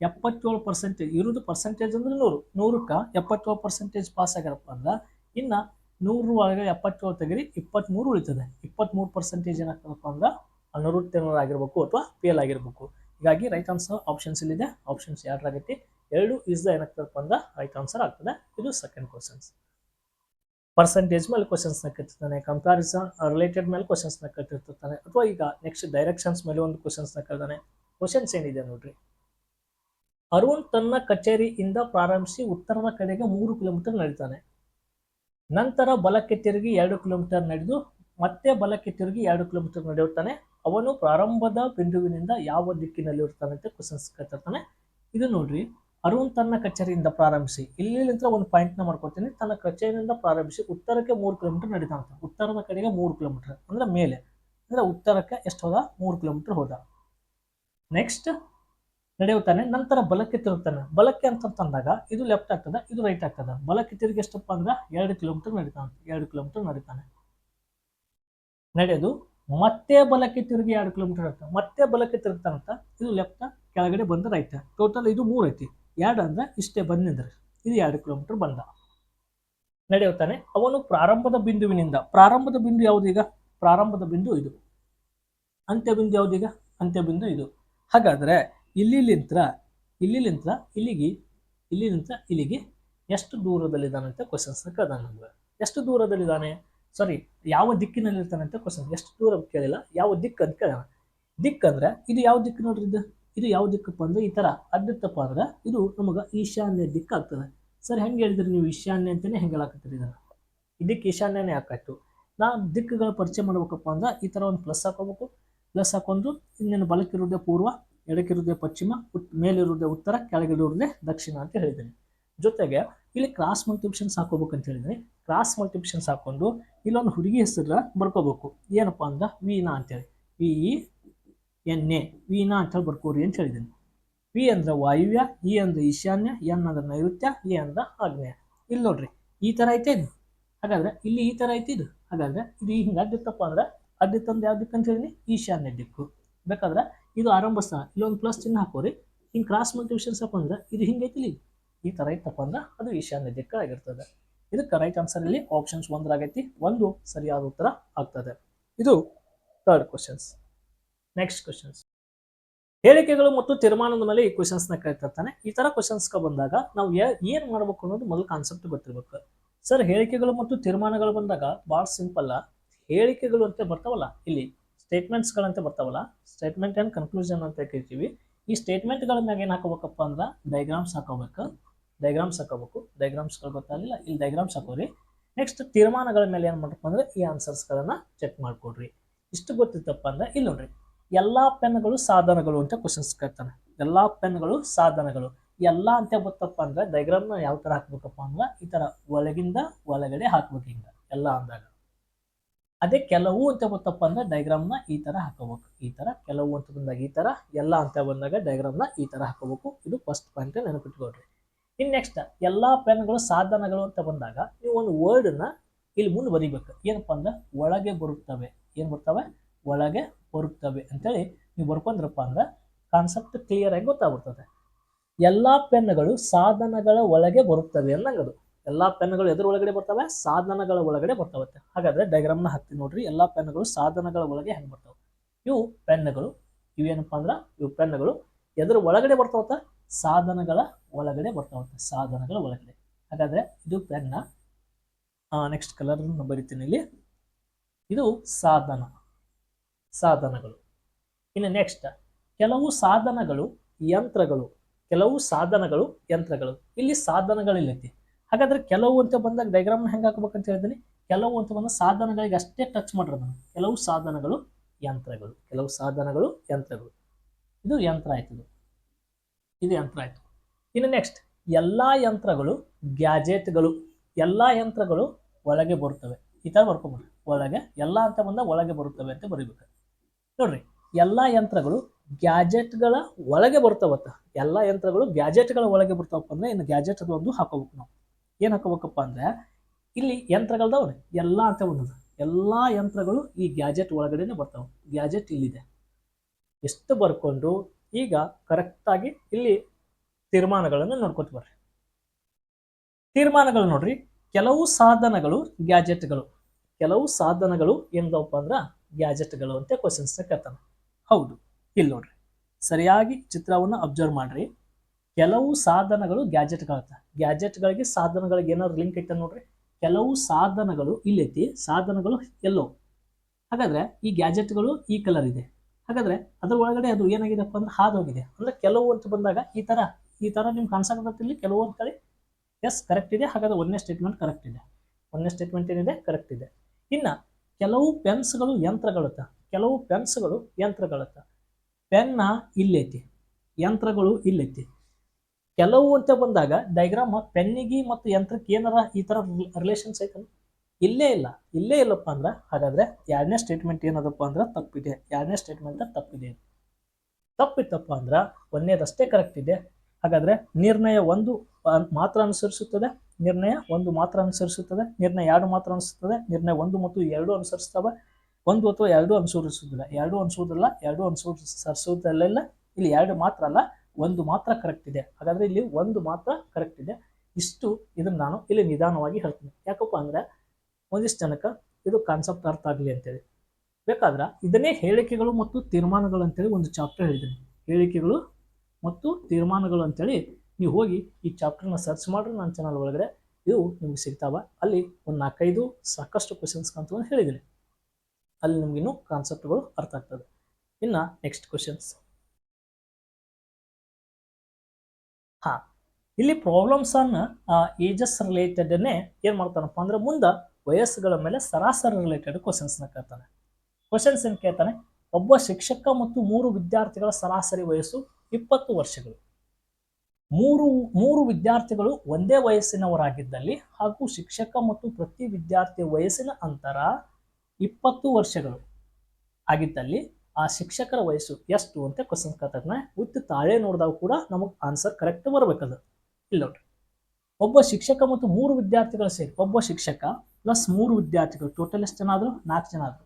ಎಪ್ಪತ್ತೇಳು ಪರ್ಸೆಂಟೇಜ್ ಇರೋದು ಪರ್ಸೆಂಟೇಜ್ ಅಂದ್ರೆ ನೂರು. ನೂರಕ್ಕೆ ಎಪ್ಪತ್ತೇಳು ಪರ್ಸೆಂಟೇಜ್ ಪಾಸ್ ಆಗ್ಯಾರಪ್ಪ ಅಂದ್ರೆ ಇನ್ನು ನೂರು ಒಳಗೆ ಎಪ್ಪತ್ತೇಳು ತೆಗರಿ ಇಪ್ಪತ್ತ್ಮೂರು ಉಳಿತದೆ. ಇಪ್ಪತ್ತ್ಮೂರು ಪರ್ಸೆಂಟೇಜ್ ಏನಾಗ್ತದಪ್ಪ ಅಂದ್ರೆ ಅನುರುತ್ತೀರ್ಣರಾಗಿರ್ಬೇಕು ಅಥವಾ ಫೇಲ್ ಆಗಿರ್ಬೇಕು. ಹೀಗಾಗಿ ರೈಟ್ ಆನ್ಸರ್ ಆಪ್ಷನ್ಸ್ ಇಲ್ಲಿದೆ. ಆಪ್ಷನ್ಸ್ ಎರಡರಾಗೈತಿ ಎರಡು ಇಸ್ ದ ಏನಾಗ್ತದಪ್ಪ ಅಂದ್ರೆ ರೈಟ್ ಆನ್ಸರ್ ಆಗ್ತದೆ. ಇದು ಸೆಕೆಂಡ್ ಕ್ವಶನ್ಸ್ ಪರ್ಸೆಂಟೇಜ್ ಮೇಲೆ ಕ್ವಶನ್ಸ್ನ ಕಟ್ಟಿರ್ತಾನೆ ಕಂಪ್ಯಾರಿಸನ್ ರಿಲೇಟೆಡ್ ಮೇಲೆ ಕ್ವಶನ್ಸ್ನ ಕಟ್ಟಿರ್ತಾನೆ ಅಥವಾ ಈಗ ನೆಕ್ಸ್ಟ್ ಡೈರೆಕ್ಷನ್ಸ್ ಮೇಲೆ ಒಂದು ಕ್ವಶನ್ಸ್ನ ಕಳ್ತಾನೆ ಕ್ವಶನ್ಸ್ ಏನಿದೆ ನೋಡ್ರಿ? ಅರುಣ್ ತನ್ನ ಕಚೇರಿಯಿಂದ ಪ್ರಾರಂಭಿಸಿ ಉತ್ತರದ ಕಡೆಗೆ ಮೂರು ಕಿಲೋಮೀಟರ್ ನಡೀತಾನೆ. ನಂತರ ಬಲಕ್ಕೆ ತಿರುಗಿ ಎರಡು ಕಿಲೋಮೀಟರ್ ನಡೆದು ಮತ್ತೆ ಬಲಕ್ಕೆ ತಿರುಗಿ ಎರಡು ಕಿಲೋಮೀಟರ್ ನಡೆಯುತ್ತಾನೆ. ಅವನು ಪ್ರಾರಂಭದ ಬಿಂದುವಿನಿಂದ ಯಾವ ದಿಕ್ಕಿನಲ್ಲಿ ಇರ್ತಾನೆ ಅಂತ ಕ್ವಶನ್ಸ್ ಕೇಳ್ತಿರ್ತಾನೆ. ಇದು ನೋಡ್ರಿ, ಅರುಣ್ ತನ್ನ ಕಚೇರಿಯಿಂದ ಪ್ರಾರಂಭಿಸಿ ಇಲ್ಲಿಂದ ಒಂದು ಪಾಯಿಂಟ್ನ ಮಾಡ್ಕೊತೀನಿ ತನ್ನ ಕಚೇರಿಯಿಂದ ಪ್ರಾರಂಭಿಸಿ ಉತ್ತರಕ್ಕೆ ಮೂರು ಕಿಲೋಮೀಟರ್ ನಡೀತಾನಂತ. ಉತ್ತರದ ಕಡೆಗೆ ಮೂರು ಕಿಲೋಮೀಟರ್, ಅಂದ್ರೆ ಮೇಲೆ, ಅಂದ್ರೆ ಉತ್ತರಕ್ಕೆ ಎಷ್ಟು ಹೋದ? ಮೂರು ಕಿಲೋಮೀಟರ್ ಹೋದ. ನೆಕ್ಸ್ಟ್ ನಡೆಯುತ್ತಾನೆ, ನಂತರ ಬಲಕ್ಕೆ ತಿರುಗ್ತಾನೆ. ಬಲಕ್ಕೆ ಅಂತಂತಂದಾಗ ಇದು ಲೆಫ್ಟ್ ಆಗ್ತದೆ, ಇದು ರೈಟ್ ಆಗ್ತದೆ. ಬಲಕ್ಕೆ ತಿರುಗಿ ಎಷ್ಟಪ್ಪ ಅಂದ್ರೆ ಎರಡು ಕಿಲೋಮೀಟರ್ ನಡೀತಾನೆ, ಎರಡು ಕಿಲೋಮೀಟರ್ ನಡೀತಾನೆ. ನಡೆಯೋದು ಮತ್ತೆ ಬಲಕ್ಕೆ ತಿರುಗಿ ಎರಡು ಕಿಲೋಮೀಟರ್ ಆಗ್ತದೆ ಮತ್ತೆ ಬಲಕ್ಕೆ ತಿರುಗ್ತಾನಂತ ಇದು ಲೆಫ್ಟ್ ಕೆಳಗಡೆ ಬಂದು ರೈಟ್ ಟೋಟಲ್ ಇದು ಮೂರು ಐತಿ. ಎರಡು ಅಂದ್ರೆ ಇಷ್ಟೇ ಬಂದಿದ್ರೆ ಇದು ಎರಡು ಕಿಲೋಮೀಟರ್ ಬಂದ. ನಡೆಯುತ್ತಾನೆ. ಅವನು ಪ್ರಾರಂಭದ ಬಿಂದುವಿನಿಂದ, ಪ್ರಾರಂಭದ ಬಿಂದು ಯಾವುದೀಗ ಪ್ರಾರಂಭದ ಬಿಂದು ಇದು. ಅಂತ್ಯ ಬಿಂದು ಯಾವುದೀಗ ಅಂತ್ಯ ಬಿಂದು ಇದು. ಹಾಗಾದ್ರೆ ಇಲ್ಲಿಲಿಂತ್ರ ಇಲ್ಲಿಲಿಂತ್ರ ಇಲ್ಲಿಗೆ ಇಲ್ಲಿಲಿಂತ್ರ ಇಲ್ಲಿಗೆ ಎಷ್ಟು ದೂರದಲ್ಲಿದ್ದಾನೆ ಅಂತ ಕ್ವಶನ್ಸ್ ಕೇಳ್ದಾನೆ ನಮ್ಗೆ. ಎಷ್ಟು ದೂರದಲ್ಲಿದ್ದಾನೆ? ಸಾರಿ ಯಾವ ದಿಕ್ಕಿನಲ್ಲಿರ್ತಾನೆ ಅಂತ ಕ್ವಶನ್ ಎಷ್ಟು ದೂರ ಕೇಳಿಲ್ಲ, ಯಾವ ದಿಕ್ಕು ಅಂತ ಕೇಳೋಣ ದಿಕ್ಕು ಅಂದ್ರೆ ಇದು ಯಾವ ದಿಕ್ಕು ನೋಡ್ರಿ ಇದು? ಇದು ಯಾವ ದಿಕ್ಕಪ್ಪ ಅಂದ್ರೆ ಈ ತರ. ಅಡ್ಡಿತ್ತಪ್ಪ ಅಂದ್ರೆ ಇದು ನಮಗೆ ಈಶಾನ್ಯ ದಿಕ್ಕಾಗ್ತದೆ ಸರ್, ಹೆಂಗೆ ಹೇಳಿದ್ರಿ ನೀವು ಈಶಾನ್ಯ ಅಂತಲೇ ಹೆಂಗೆ ಹೇಳಾಕತ್ತೀರಿ ಇದನ್ನ? ಇದಕ್ಕೆ ಈಶಾನ್ಯನೇ ಹಾಕಾಯ್ತು. ನಾ ದಿಕ್ಕುಗಳ ಪರಿಚಯ ಮಾಡ್ಬೇಕಪ್ಪ ಅಂದ್ರೆ ಈ ಥರ ಒಂದು ಪ್ಲಸ್ ಹಾಕೋಬೇಕು. ಪ್ಲಸ್ ಹಾಕೊಂಡು ಇನ್ನೇನು ಬಲಕ್ಕಿರುವುದೇ ಪೂರ್ವ ಎಡಕ್ಕಿರುವುದೇ ಪಶ್ಚಿಮ, ಉತ್, ಮೇಲಿರುವುದೇ ಉತ್ತರ, ಕೆಳಗಿರುವುದೇ ದಕ್ಷಿಣ ಅಂತ ಹೇಳಿದ್ದೀನಿ. ಜೊತೆಗೆ ಇಲ್ಲಿ ಕ್ರಾಸ್ ಮಲ್ಟಿಪ್ಷನ್ಸ್ ಹಾಕೋಬೇಕು ಅಂತ ಹೇಳಿದ್ರೆ ಕ್ರಾಸ್ ಮಲ್ಟಿಪ್ಷನ್ಸ್ ಹಾಕೊಂಡು ಇಲ್ಲೊಂದು ಹುಡುಗಿ ಹೆಸರು ಬರ್ಕೋಬೇಕು. ಏನಪ್ಪ ಅಂದ್ರೆ ವೀನಾ ಅಂತೇಳಿ. V E N A Veena ಅಂತೇಳಿ ಬರ್ಕೋರಿ ಅಂತ ಹೇಳಿದ್ದೀನಿ. ವಿ ಅಂದ್ರೆ ವಾಯುವ್ಯ ಇ ಅಂದ್ರೆ ಈಶಾನ್ಯ ಎನ್ ಅಂದ್ರೆ ನೈಋತ್ಯ ಎ ಅಂದ್ರೆ ಆಗ್ನೇಯ. ಇಲ್ಲಿ ನೋಡ್ರಿ, ಈ ಥರ ಐತೆ ಇದು. ಹಾಗಾದ್ರೆ ಇಲ್ಲಿ ಈ ಥರ ಐತೆ ಇದು. ಹಾಗಾದ್ರೆ ಇದು ಹಿಂಗೆ ಅಡ್ಡಿತ್ತಪ್ಪ ಅಂದ್ರೆ ಅಡ್ಡಿತ್ತಂದ್ರೆ ಯಾವ ದಿಕ್ಕು ಅಂತ ಈಶಾನ್ಯ ದಿಕ್ಕು. ಬೇಕಾದ್ರೆ ಇದು ಆರಂಭ ಸ್ಥಾನ ಇಲ್ಲೊಂದು ಪ್ಲಸ್ ಚಿಹ್ನೆ ಹಾಕೋರಿ ಹಿಂಗೆ ಕ್ರಾಸ್ ಮಲ್ಟಿಪ್ಷನ್ಸ್ ಹಾಕೊಂಡ್ರೆ ಇದು ಹಿಂಗೈತಿ ಇಲ್ಲಿ. ಈ ಥರ ಐತಪ್ಪ ಅಂದ್ರೆ ಅದು ಈಶಾನ್ಯ ದಿಕ್ಕ ಆಗಿರ್ತದೆ. ಇದಕ್ಕೆ ರೈಟ್ ಆನ್ಸರ್ ಇಲ್ಲಿ ಆಪ್ಷನ್ಸ್ ಒಂದರಾಗೈತಿ ಒಂದು ಸರಿಯಾದ ಉತ್ತರ ಆಗ್ತದೆ. ಇದು ಥರ್ಡ್ ಕ್ವಶನ್ಸ್ ನೆಕ್ಸ್ಟ್ ಕ್ವಶನ್ಸ್ ಹೇಳಿಕೆಗಳು ಮತ್ತು ತೀರ್ಮಾನದ ಮೇಲೆ ಈ ಕ್ವಶನ್ಸ್ನ ಕೇಳ್ತಿರ್ತಾನೆ. ಈ ಥರ ಕ್ವಶನ್ಸ್ಗೆ ಬಂದಾಗ ನಾವು ಏನು ಮಾಡ್ಬೇಕು ಅನ್ನೋದು ಮೊದಲು ಕಾನ್ಸೆಪ್ಟ್ ಗೊತ್ತಿರ್ಬೇಕು. ಸರ್ ಹೇಳಿಕೆಗಳು ಮತ್ತು ತೀರ್ಮಾನಗಳು ಬಂದಾಗ ಭಾಳ ಸಿಂಪಲ್ಲ ಹೇಳಿಕೆಗಳು ಅಂತ ಬರ್ತಾವಲ್ಲ ಇಲ್ಲಿ. ಸ್ಟೇಟ್ಮೆಂಟ್ಸ್ಗಳಂತ ಬರ್ತಾವಲ್ಲ ಸ್ಟೇಟ್ಮೆಂಟ್ ಆ್ಯಂಡ್ ಕನ್ಕ್ಲೂಷನ್ ಅಂತ ಕರಿತೀವಿ ಈ ಸ್ಟೇಟ್ಮೆಂಟ್ಗಳ ಮ್ಯಾಗ ಏನು ಹಾಕೋಬೇಕಪ್ಪ ಅಂದ್ರೆ ಡೈಗ್ರಾಮ್ಸ್ ಹಾಕೋಬೇಕು ಡೈಗ್ರಾಮ್ಸ್ ಹಾಕೋಬೇಕು. ಡೈಗ್ರಾಮ್ಸ್ಗಳು ಗೊತ್ತಾಗಲಿಲ್ಲ, ಇಲ್ಲಿ ಡೈಗ್ರಾಮ್ಸ್ ಹಾಕೋರಿ. ನೆಕ್ಸ್ಟ್ ತೀರ್ಮಾನಗಳ ಮೇಲೆ ಏನು ಮಾಡಪ್ಪ ಅಂದ್ರೆ ಈ ಆನ್ಸರ್ಸ್ಗಳನ್ನು ಚೆಕ್ ಮಾಡಿಕೊಡ್ರಿ. ಇಷ್ಟು ಗೊತ್ತಿತ್ತಪ್ಪ ಅಂದ್ರೆ ಇಲ್ಲಿ ನೋಡ್ರಿ. ಎಲ್ಲ ಪೆನ್ಗಳು ಸಾಧನಗಳು ಅಂತ ಕ್ವಶನ್ಸ್ ಕೇಳ್ತಾನೆ. ಎಲ್ಲ ಪೆನ್ಗಳು ಸಾಧನಗಳು. ಎಲ್ಲ ಅಂತ ಗೊತ್ತಪ್ಪ ಅಂದ್ರೆ ಡೈಗ್ರಾಮ್ನ ಯಾವ ಥರ ಹಾಕ್ಬೇಕಪ್ಪ ಅಂದ್ರೆ ಈ ಥರ ಒಳಗಿಂದ ಒಳಗಡೆ ಹಾಕ್ಬೇಕು ಹಿಂಗೆ. ಎಲ್ಲ ಅಂದಾಗ. ಅದೇ ಕೆಲವು ಅಂತ ಗೊತ್ತಪ್ಪ ಅಂದ್ರೆ ಡೈಗ್ರಾಮ್ನ ಈ ಥರ ಹಾಕೋಬೇಕು. ಈ ಥರ ಕೆಲವು ಅಂತ ಬಂದಾಗ ಈ ಥರ ಎಲ್ಲ ಅಂತ ಬಂದಾಗ ಡೈಗ್ರಾಮ್ನ ಈ ಥರ ಹಾಕೋಬೇಕು. ಇದು ಫಸ್ಟ್ ಪಾಯಿಂಟ್ ನೆನಪಿಟ್ಕೊಳ್ರಿ. ಇನ್ನು ನೆಕ್ಸ್ಟ್ ಎಲ್ಲ ಪೆನ್ಗಳು ಸಾಧನಗಳು ಅಂತ ಬಂದಾಗ ನೀವು ಒಂದು ವರ್ಡನ್ನ ಇಲ್ಲಿ ಮುಂದೆ ಬರಿಬೇಕು. ಏನಪ್ಪ ಅಂದ್ರೆ ಒಳಗೆ ಬರುತ್ತವೆ. ಏನು ಬರ್ತವೆ? ಒಳಗೆ ಬರುತ್ತವೆ ಅಂತೇಳಿ ನೀವು ಬರ್ಕೊಂಡ್ರಪ್ಪ ಅಂದ್ರೆ ಕಾನ್ಸೆಪ್ಟ್ ಕ್ಲಿಯರ್ ಆಗಿ ಗೊತ್ತಾಗ್ಬಿಡ್ತದೆ. ಎಲ್ಲ ಪೆನ್ಗಳು ಸಾಧನಗಳ ಒಳಗೆ ಬರುತ್ತವೆ ಅನ್ನಂಗದು. ಎಲ್ಲ ಪೆನ್ಗಳು ಎದುರು ಒಳಗಡೆ ಬರ್ತವೆ, ಸಾಧನಗಳ ಒಳಗಡೆ ಬರ್ತಾವತ್ತೆ. ಹಾಗಾದ್ರೆ ಡೈಗ್ರಾಮ್ನ ಹತ್ತಿ ನೋಡ್ರಿ, ಎಲ್ಲ ಪೆನ್ಗಳು ಸಾಧನಗಳ ಒಳಗೆ ಹೆಂಗೆ ಬರ್ತವೆ? ಇವು ಪೆನ್ಗಳು ಇವೇನಪ್ಪ ಅಂದ್ರೆ, ಇವು ಪೆನ್ಗಳು ಎದುರು ಒಳಗಡೆ ಬರ್ತಾವತ್ತ, ಸಾಧನಗಳ ಒಳಗಡೆ ಬರ್ತಾವತ್ತೆ, ಸಾಧನಗಳ ಒಳಗಡೆ. ಹಾಗಾದ್ರೆ ಇದು ಪೆನ್ನ ನೆಕ್ಸ್ಟ್ ಕಲರ್ ಬರಿತೀನಿ ಇಲ್ಲಿ. ಇದು ಸಾಧನ, ಸಾಧನಗಳು. ಇನ್ನು ನೆಕ್ಸ್ಟ್ ಕೆಲವು ಸಾಧನಗಳು ಯಂತ್ರಗಳು, ಕೆಲವು ಸಾಧನಗಳು ಯಂತ್ರಗಳು. ಇಲ್ಲಿ ಸಾಧನಗಳು ಇಲ್ಲೈತಿ ಹಾಗಾದ್ರೆ ಕೆಲವು ಅಂತ ಬಂದಾಗ ಡೈಗ್ರಾಮ್ ಹೆಂಗೆ ಹಾಕ್ಬೇಕಂತ ಹೇಳಿದ್ರೆ, ಕೆಲವು ಅಂತ ಬಂದ ಸಾಧನಗಳಿಗೆ ಅಷ್ಟೇ ಟಚ್ ಮಾಡ್ರಿ ನಾನು ಕೆಲವು ಸಾಧನಗಳು, ಯಂತ್ರಗಳು. ಕೆಲವು ಸಾಧನಗಳು, ಯಂತ್ರಗಳು. ಇದು ಯಂತ್ರ ಆಯ್ತು ಇದು ಇದು ಯಂತ್ರ ಆಯ್ತು. ಇನ್ನು ನೆಕ್ಸ್ಟ್ ಎಲ್ಲ ಯಂತ್ರಗಳು, ಗ್ಯಾಜೆಟ್ಗಳು, ಎಲ್ಲ ಯಂತ್ರಗಳು ಒಳಗೆ ಬರುತ್ತವೆ. ಈ ಥರ ಬರ್ಕೊಂಬಿಡ್ರಿ. ಒಳಗೆ, ಎಲ್ಲ ಅಂತ ಬಂದಾಗ ಒಳಗೆ ಬರುತ್ತವೆ ಅಂತ ಬರೀಬೇಕು. ನೋಡ್ರಿ, ಎಲ್ಲ ಯಂತ್ರಗಳು ಗ್ಯಾಜೆಟ್ಗಳ ಒಳಗೆ ಬರ್ತಾವತ್ತ. ಎಲ್ಲ ಯಂತ್ರಗಳು ಗ್ಯಾಜೆಟ್ಗಳ ಒಳಗೆ ಬರ್ತಾವಪ್ಪ ಅಂದ್ರೆ ಇನ್ನು ಗ್ಯಾಜೆಟ್ ಅದು ಒಂದು ಹಾಕೋಬೇಕು ನಾವು. ಏನು ಹಾಕೋಬೇಕಪ್ಪ ಅಂದರೆ, ಇಲ್ಲಿ ಯಂತ್ರಗಳದವ್ರಿ ಎಲ್ಲ ಅಂತ ಎಲ್ಲ ಯಂತ್ರಗಳು ಈ ಗ್ಯಾಜೆಟ್ ಒಳಗಡೆನೆ ಬರ್ತಾವೆ. ಗ್ಯಾಜೆಟ್ ಇಲ್ಲಿದೆ. ಎಷ್ಟು ಬರ್ಕೊಂಡು ಈಗ ಕರೆಕ್ಟಾಗಿ ಇಲ್ಲಿ ತೀರ್ಮಾನಗಳನ್ನು ನೋಡ್ಕೊತ ಬರ್ರಿ. ತೀರ್ಮಾನಗಳು ನೋಡ್ರಿ, ಕೆಲವು ಸಾಧನಗಳು ಗ್ಯಾಜೆಟ್ಗಳು. ಕೆಲವು ಸಾಧನಗಳು ಏನದಪ್ಪ ಅಂದ್ರೆ ಗ್ಯಾಜೆಟ್ಗಳು ಅಂತ ಕ್ವಶನ್ಸ್ನ ಕೇಳ್ತಾನೆ. ಹೌದು. ಇಲ್ಲಿ ನೋಡ್ರಿ, ಸರಿಯಾಗಿ ಚಿತ್ರವನ್ನು ಅಬ್ಸರ್ವ್ ಮಾಡ್ರಿ. ಕೆಲವು ಸಾಧನಗಳು ಗ್ಯಾಜೆಟ್ಗಳತ್ತ ಗ್ಯಾಜೆಟ್ಗಳಿಗೆ ಸಾಧನಗಳಿಗೆ ಏನಾದ್ರು ಲಿಂಕ್ ಐತೆ ನೋಡ್ರಿ? ಕೆಲವು ಸಾಧನಗಳು ಇಲ್ಲೈತಿ, ಸಾಧನಗಳು ಎಲ್ಲೋ. ಹಾಗಾದ್ರೆ ಈ ಗ್ಯಾಜೆಟ್ಗಳು ಈ ಕಲರ್ ಇದೆ. ಹಾಗಾದ್ರೆ ಅದ್ರ ಒಳಗಡೆ ಅದು ಏನಾಗಿದೆಪ್ಪ ಅಂದ್ರೆ ಹಾದು ಹೋಗಿದೆ ಅಂದ್ರೆ ಕೆಲವು ಅಂತ ಬಂದಾಗ ಈ ತರ ಈ ತರ ನಿಮ್ಗೆ ಕಾಣಿಸಕತ್ತಿಲ್ಲಿ ಕೆಲವು ಕಡೆ ಎಸ್ ಕರೆಕ್ಟ್ ಇದೆ. ಹಾಗಾದ್ರೆ ಒಂದನೇ ಸ್ಟೇಟ್ಮೆಂಟ್ ಕರೆಕ್ಟ್ ಇದೆ. ಒಂದನೇ ಸ್ಟೇಟ್ಮೆಂಟ್ ಏನಿದೆ? ಕರೆಕ್ಟ್ ಇದೆ. ಇನ್ನ ಕೆಲವು ಪೆನ್ಸ್ಗಳು ಯಂತ್ರಗಳತ್ತ. ಕೆಲವು ಪೆನ್ಸ್ಗಳು ಯಂತ್ರಗಳತ್ತ. ಪೆನ್ನ ಇಲ್ಲೈತಿ. ಯಂತ್ರಗಳು ಇಲ್ಲೈತಿ. ಕೆಲವು ಅಂತ ಬಂದಾಗ ಡೈಗ್ರಾಮ್ ಪೆನ್ನಿಗೆ ಮತ್ತು ಯಂತ್ರಕ್ಕೆ ಏನಾರ ಈ ಥರ ರಿಲೇಷನ್ಸ್ ಐತಲ್ಲ ಇಲ್ಲೇ ಇಲ್ಲ. ಇಲ್ಲೇ ಇಲ್ಲಪ್ಪ ಅಂದ್ರೆ ಹಾಗಾದ್ರೆ ಎರಡನೇ ಸ್ಟೇಟ್ಮೆಂಟ್ ಏನದಪ್ಪ ಅಂದ್ರೆ ತಪ್ಪಿದೆ. ಎರಡನೇ ಸ್ಟೇಟ್ಮೆಂಟ್ ತಪ್ಪಿದೆ. ತಪ್ಪಿತ್ತಪ್ಪ ಅಂದ್ರೆ ಒಂದನೇದಷ್ಟೇ ಕರೆಕ್ಟ್ ಇದೆ. ಹಾಗಾದ್ರೆ ನಿರ್ಣಯ ಒಂದು ಮಾತ್ರ ಅನುಸರಿಸುತ್ತದೆ, ನಿರ್ಣಯ ಒಂದು ಮಾತ್ರ ಅನುಸರಿಸುತ್ತದೆ, ನಿರ್ಣಯ ಎರಡು ಮಾತ್ರ ಅನಿಸುತ್ತದೆ ನಿರ್ಣಯ ಒಂದು ಮತ್ತು ಎರಡು ಅನುಸರಿಸ್ತವೆ. ಒಂದು ಅಥವಾ ಎರಡು ಅನುಸರಿಸುವುದಿಲ್ಲ. ಎರಡು ಅನಿಸುವುದಿಲ್ಲ, ಎರಡು ಇಲ್ಲ ಇಲ್ಲಿ ಎರಡು ಮಾತ್ರ ಅಲ್ಲ. ಒಂದು ಮಾತ್ರ ಕರೆಕ್ಟ್ ಇದೆ. ಹಾಗಾದ್ರೆ ಇಲ್ಲಿ ಒಂದು ಮಾತ್ರ ಕರೆಕ್ಟ್ ಇದೆ. ಇಷ್ಟು ಇದನ್ನು ನಾನು ಇಲ್ಲಿ ನಿಧಾನವಾಗಿ ಹೇಳ್ತೀನಿ. ಯಾಕಪ್ಪ ಅಂದ್ರೆ ಒಂದಿಷ್ಟು ಜನಕ್ಕೆ ಇದು ಕಾನ್ಸೆಪ್ಟ್ ಅರ್ಥ ಆಗಲಿ ಅಂತೇಳಿ. ಬೇಕಾದ್ರೆ ಇದನ್ನೇ ಹೇಳಿಕೆಗಳು ಮತ್ತು ತೀರ್ಮಾನಗಳು ಅಂತೇಳಿ ಒಂದು ಚಾಪ್ಟರ್ ಹೇಳಿದ್ದೀನಿ. ಹೇಳಿಕೆಗಳು ಮತ್ತು ತೀರ್ಮಾನಗಳು ಅಂತೇಳಿ ನೀವು ಹೋಗಿ ಈ ಚಾಪ್ಟರ್ನ ಸರ್ಚ್ ಮಾಡ್ರಿ ನನ್ನ ಚಾನಲ್ ಒಳಗಡೆ. ಇವು ನಿಮ್ಗೆ ಸಿಗ್ತಾವ. ಅಲ್ಲಿ ಒಂದು ನಾಲ್ಕೈದು ಸಾಕಷ್ಟು ಕ್ವಶನ್ಸ್ ಅಂತ ಹೇಳಿದ್ದೀನಿ. ಅಲ್ಲಿ ನಿಮ್ಗೆ ಇನ್ನೂ ಕಾನ್ಸೆಪ್ಟ್ಗಳು ಅರ್ಥ ಆಗ್ತದೆ. ಇನ್ನು ನೆಕ್ಸ್ಟ್ ಕ್ವಶನ್ಸ್ ಹಾ. ಇಲ್ಲಿ ಪ್ರಾಬ್ಲಮ್ಸ್ ಅನ್ನ ಏಜಸ್ ರಿಲೇಟೆಡ್ನೇ ಏನು ಮಾಡ್ತಾನಪ್ಪ ಅಂದ್ರೆ ಮುಂದೆ ವಯಸ್ಸುಗಳ ಮೇಲೆ ಸರಾಸರಿ ರಿಲೇಟೆಡ್ ಕ್ವಶನ್ಸ್ನ ಕೇಳ್ತಾನೆ. ಕ್ವಶನ್ಸ್ ಏನು ಕೇಳ್ತಾನೆ? ಒಬ್ಬ ಶಿಕ್ಷಕ ಮತ್ತು ಮೂರು ವಿದ್ಯಾರ್ಥಿಗಳ ಸರಾಸರಿ ವಯಸ್ಸು ಇಪ್ಪತ್ತು ವರ್ಷಗಳು. ಮೂರು ಮೂರು ವಿದ್ಯಾರ್ಥಿಗಳು ಒಂದೇ ವಯಸ್ಸಿನವರಾಗಿದ್ದಲ್ಲಿ ಹಾಗೂ ಶಿಕ್ಷಕ ಮತ್ತು ಪ್ರತಿ ವಿದ್ಯಾರ್ಥಿಯ ವಯಸ್ಸಿನ ಅಂತರ ಇಪ್ಪತ್ತು ವರ್ಷಗಳು ಆಗಿದ್ದಲ್ಲಿ ಆ ಶಿಕ್ಷಕರ ವಯಸ್ಸು ಎಷ್ಟು ಅಂತ ಕ್ವಶನ್ ಕೇಳ್ತಾನೆ ಉತ್ತ ತಾಳೆ ನೋಡಿದಾಗ ಕೂಡ ನಮಗೆ ಆನ್ಸರ್ ಕರೆಕ್ಟ್ ಬರಬೇಕದು. ಇಲ್ಲ ನೋಡ್ರಿ. ಒಬ್ಬ ಶಿಕ್ಷಕ ಮತ್ತು ಮೂರು ವಿದ್ಯಾರ್ಥಿಗಳು ಸೇರಿ, ಒಬ್ಬ ಶಿಕ್ಷಕ ಪ್ಲಸ್ ಮೂರು ವಿದ್ಯಾರ್ಥಿಗಳು ಟೋಟಲ್ ಎಷ್ಟು ಜನ ಆದ್ರು? ನಾಲ್ಕು ಜನ ಆದ್ರು.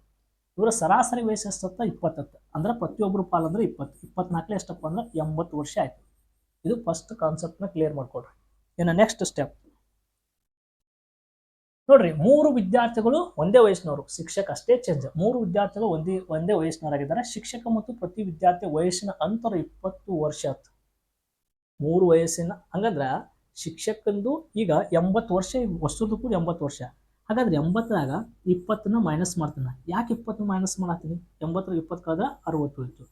ಇವರ ಸರಾಸರಿ ವಯಸ್ಸು ಎಷ್ಟತ್ತ? ಇಪ್ಪತ್ತತ್ತು. ಅಂದ್ರೆ ಪ್ರತಿಯೊಬ್ಬರು ಪಾಲಂದ್ರೆ ಇಪ್ಪತ್ತು. ಇಪ್ಪತ್ನಾಲ್ಕನೇ ಎಷ್ಟಪ್ಪ ಅಂದ್ರೆ ಎಂಬತ್ತು ವರ್ಷ ಆಯ್ತು. ಇದು ಫಸ್ಟ್ ಕಾನ್ಸೆಪ್ಟ್ನ ಕ್ಲಿಯರ್ ಮಾಡ್ಕೊಡ್ರಿ. ಇನ್ನು ನೆಕ್ಸ್ಟ್ ಸ್ಟೆಪ್ ನೋಡ್ರಿ, ಮೂರು ವಿದ್ಯಾರ್ಥಿಗಳು ಒಂದೇ ವಯಸ್ಸಿನವರು, ಶಿಕ್ಷಕ ಅಷ್ಟೇ ಚೇಂಜ್ ಮೂರು ವಿದ್ಯಾರ್ಥಿಗಳು ಒಂದೇ ಒಂದೇ ವಯಸ್ಸಿನವರಾಗಿದ್ದಾರೆ. ಶಿಕ್ಷಕ ಮತ್ತು ಪ್ರತಿ ವಿದ್ಯಾರ್ಥಿ ವಯಸ್ಸಿನ ಅಂತರ ಇಪ್ಪತ್ತು ವರ್ಷ ಆಯ್ತು. ಮೂರು ವಯಸ್ಸಿನ, ಹಂಗಂದ್ರ ಶಿಕ್ಷಕಂದು ಈಗ ಎಂಬತ್ತು ವರ್ಷ ವರ್ಷದಕ್ಕೂ ಎಂಬತ್ತು ವರ್ಷ. ಹಾಗಾದ್ರೆ ಎಂಬತ್ತರಾಗ ಇಪ್ಪತ್ತನ್ನ ಮೈನಸ್ ಮಾಡ್ತಾನೆ. ಯಾಕೆ ಇಪ್ಪತ್ತು ಮೈನಸ್ ಮಾಡತ್ತೀನಿ? ಎಂಬತ್ತರ ಇಪ್ಪತ್ತು ಕಳೆದ್ರೆ ಅರವತ್ತು ಇತ್ತು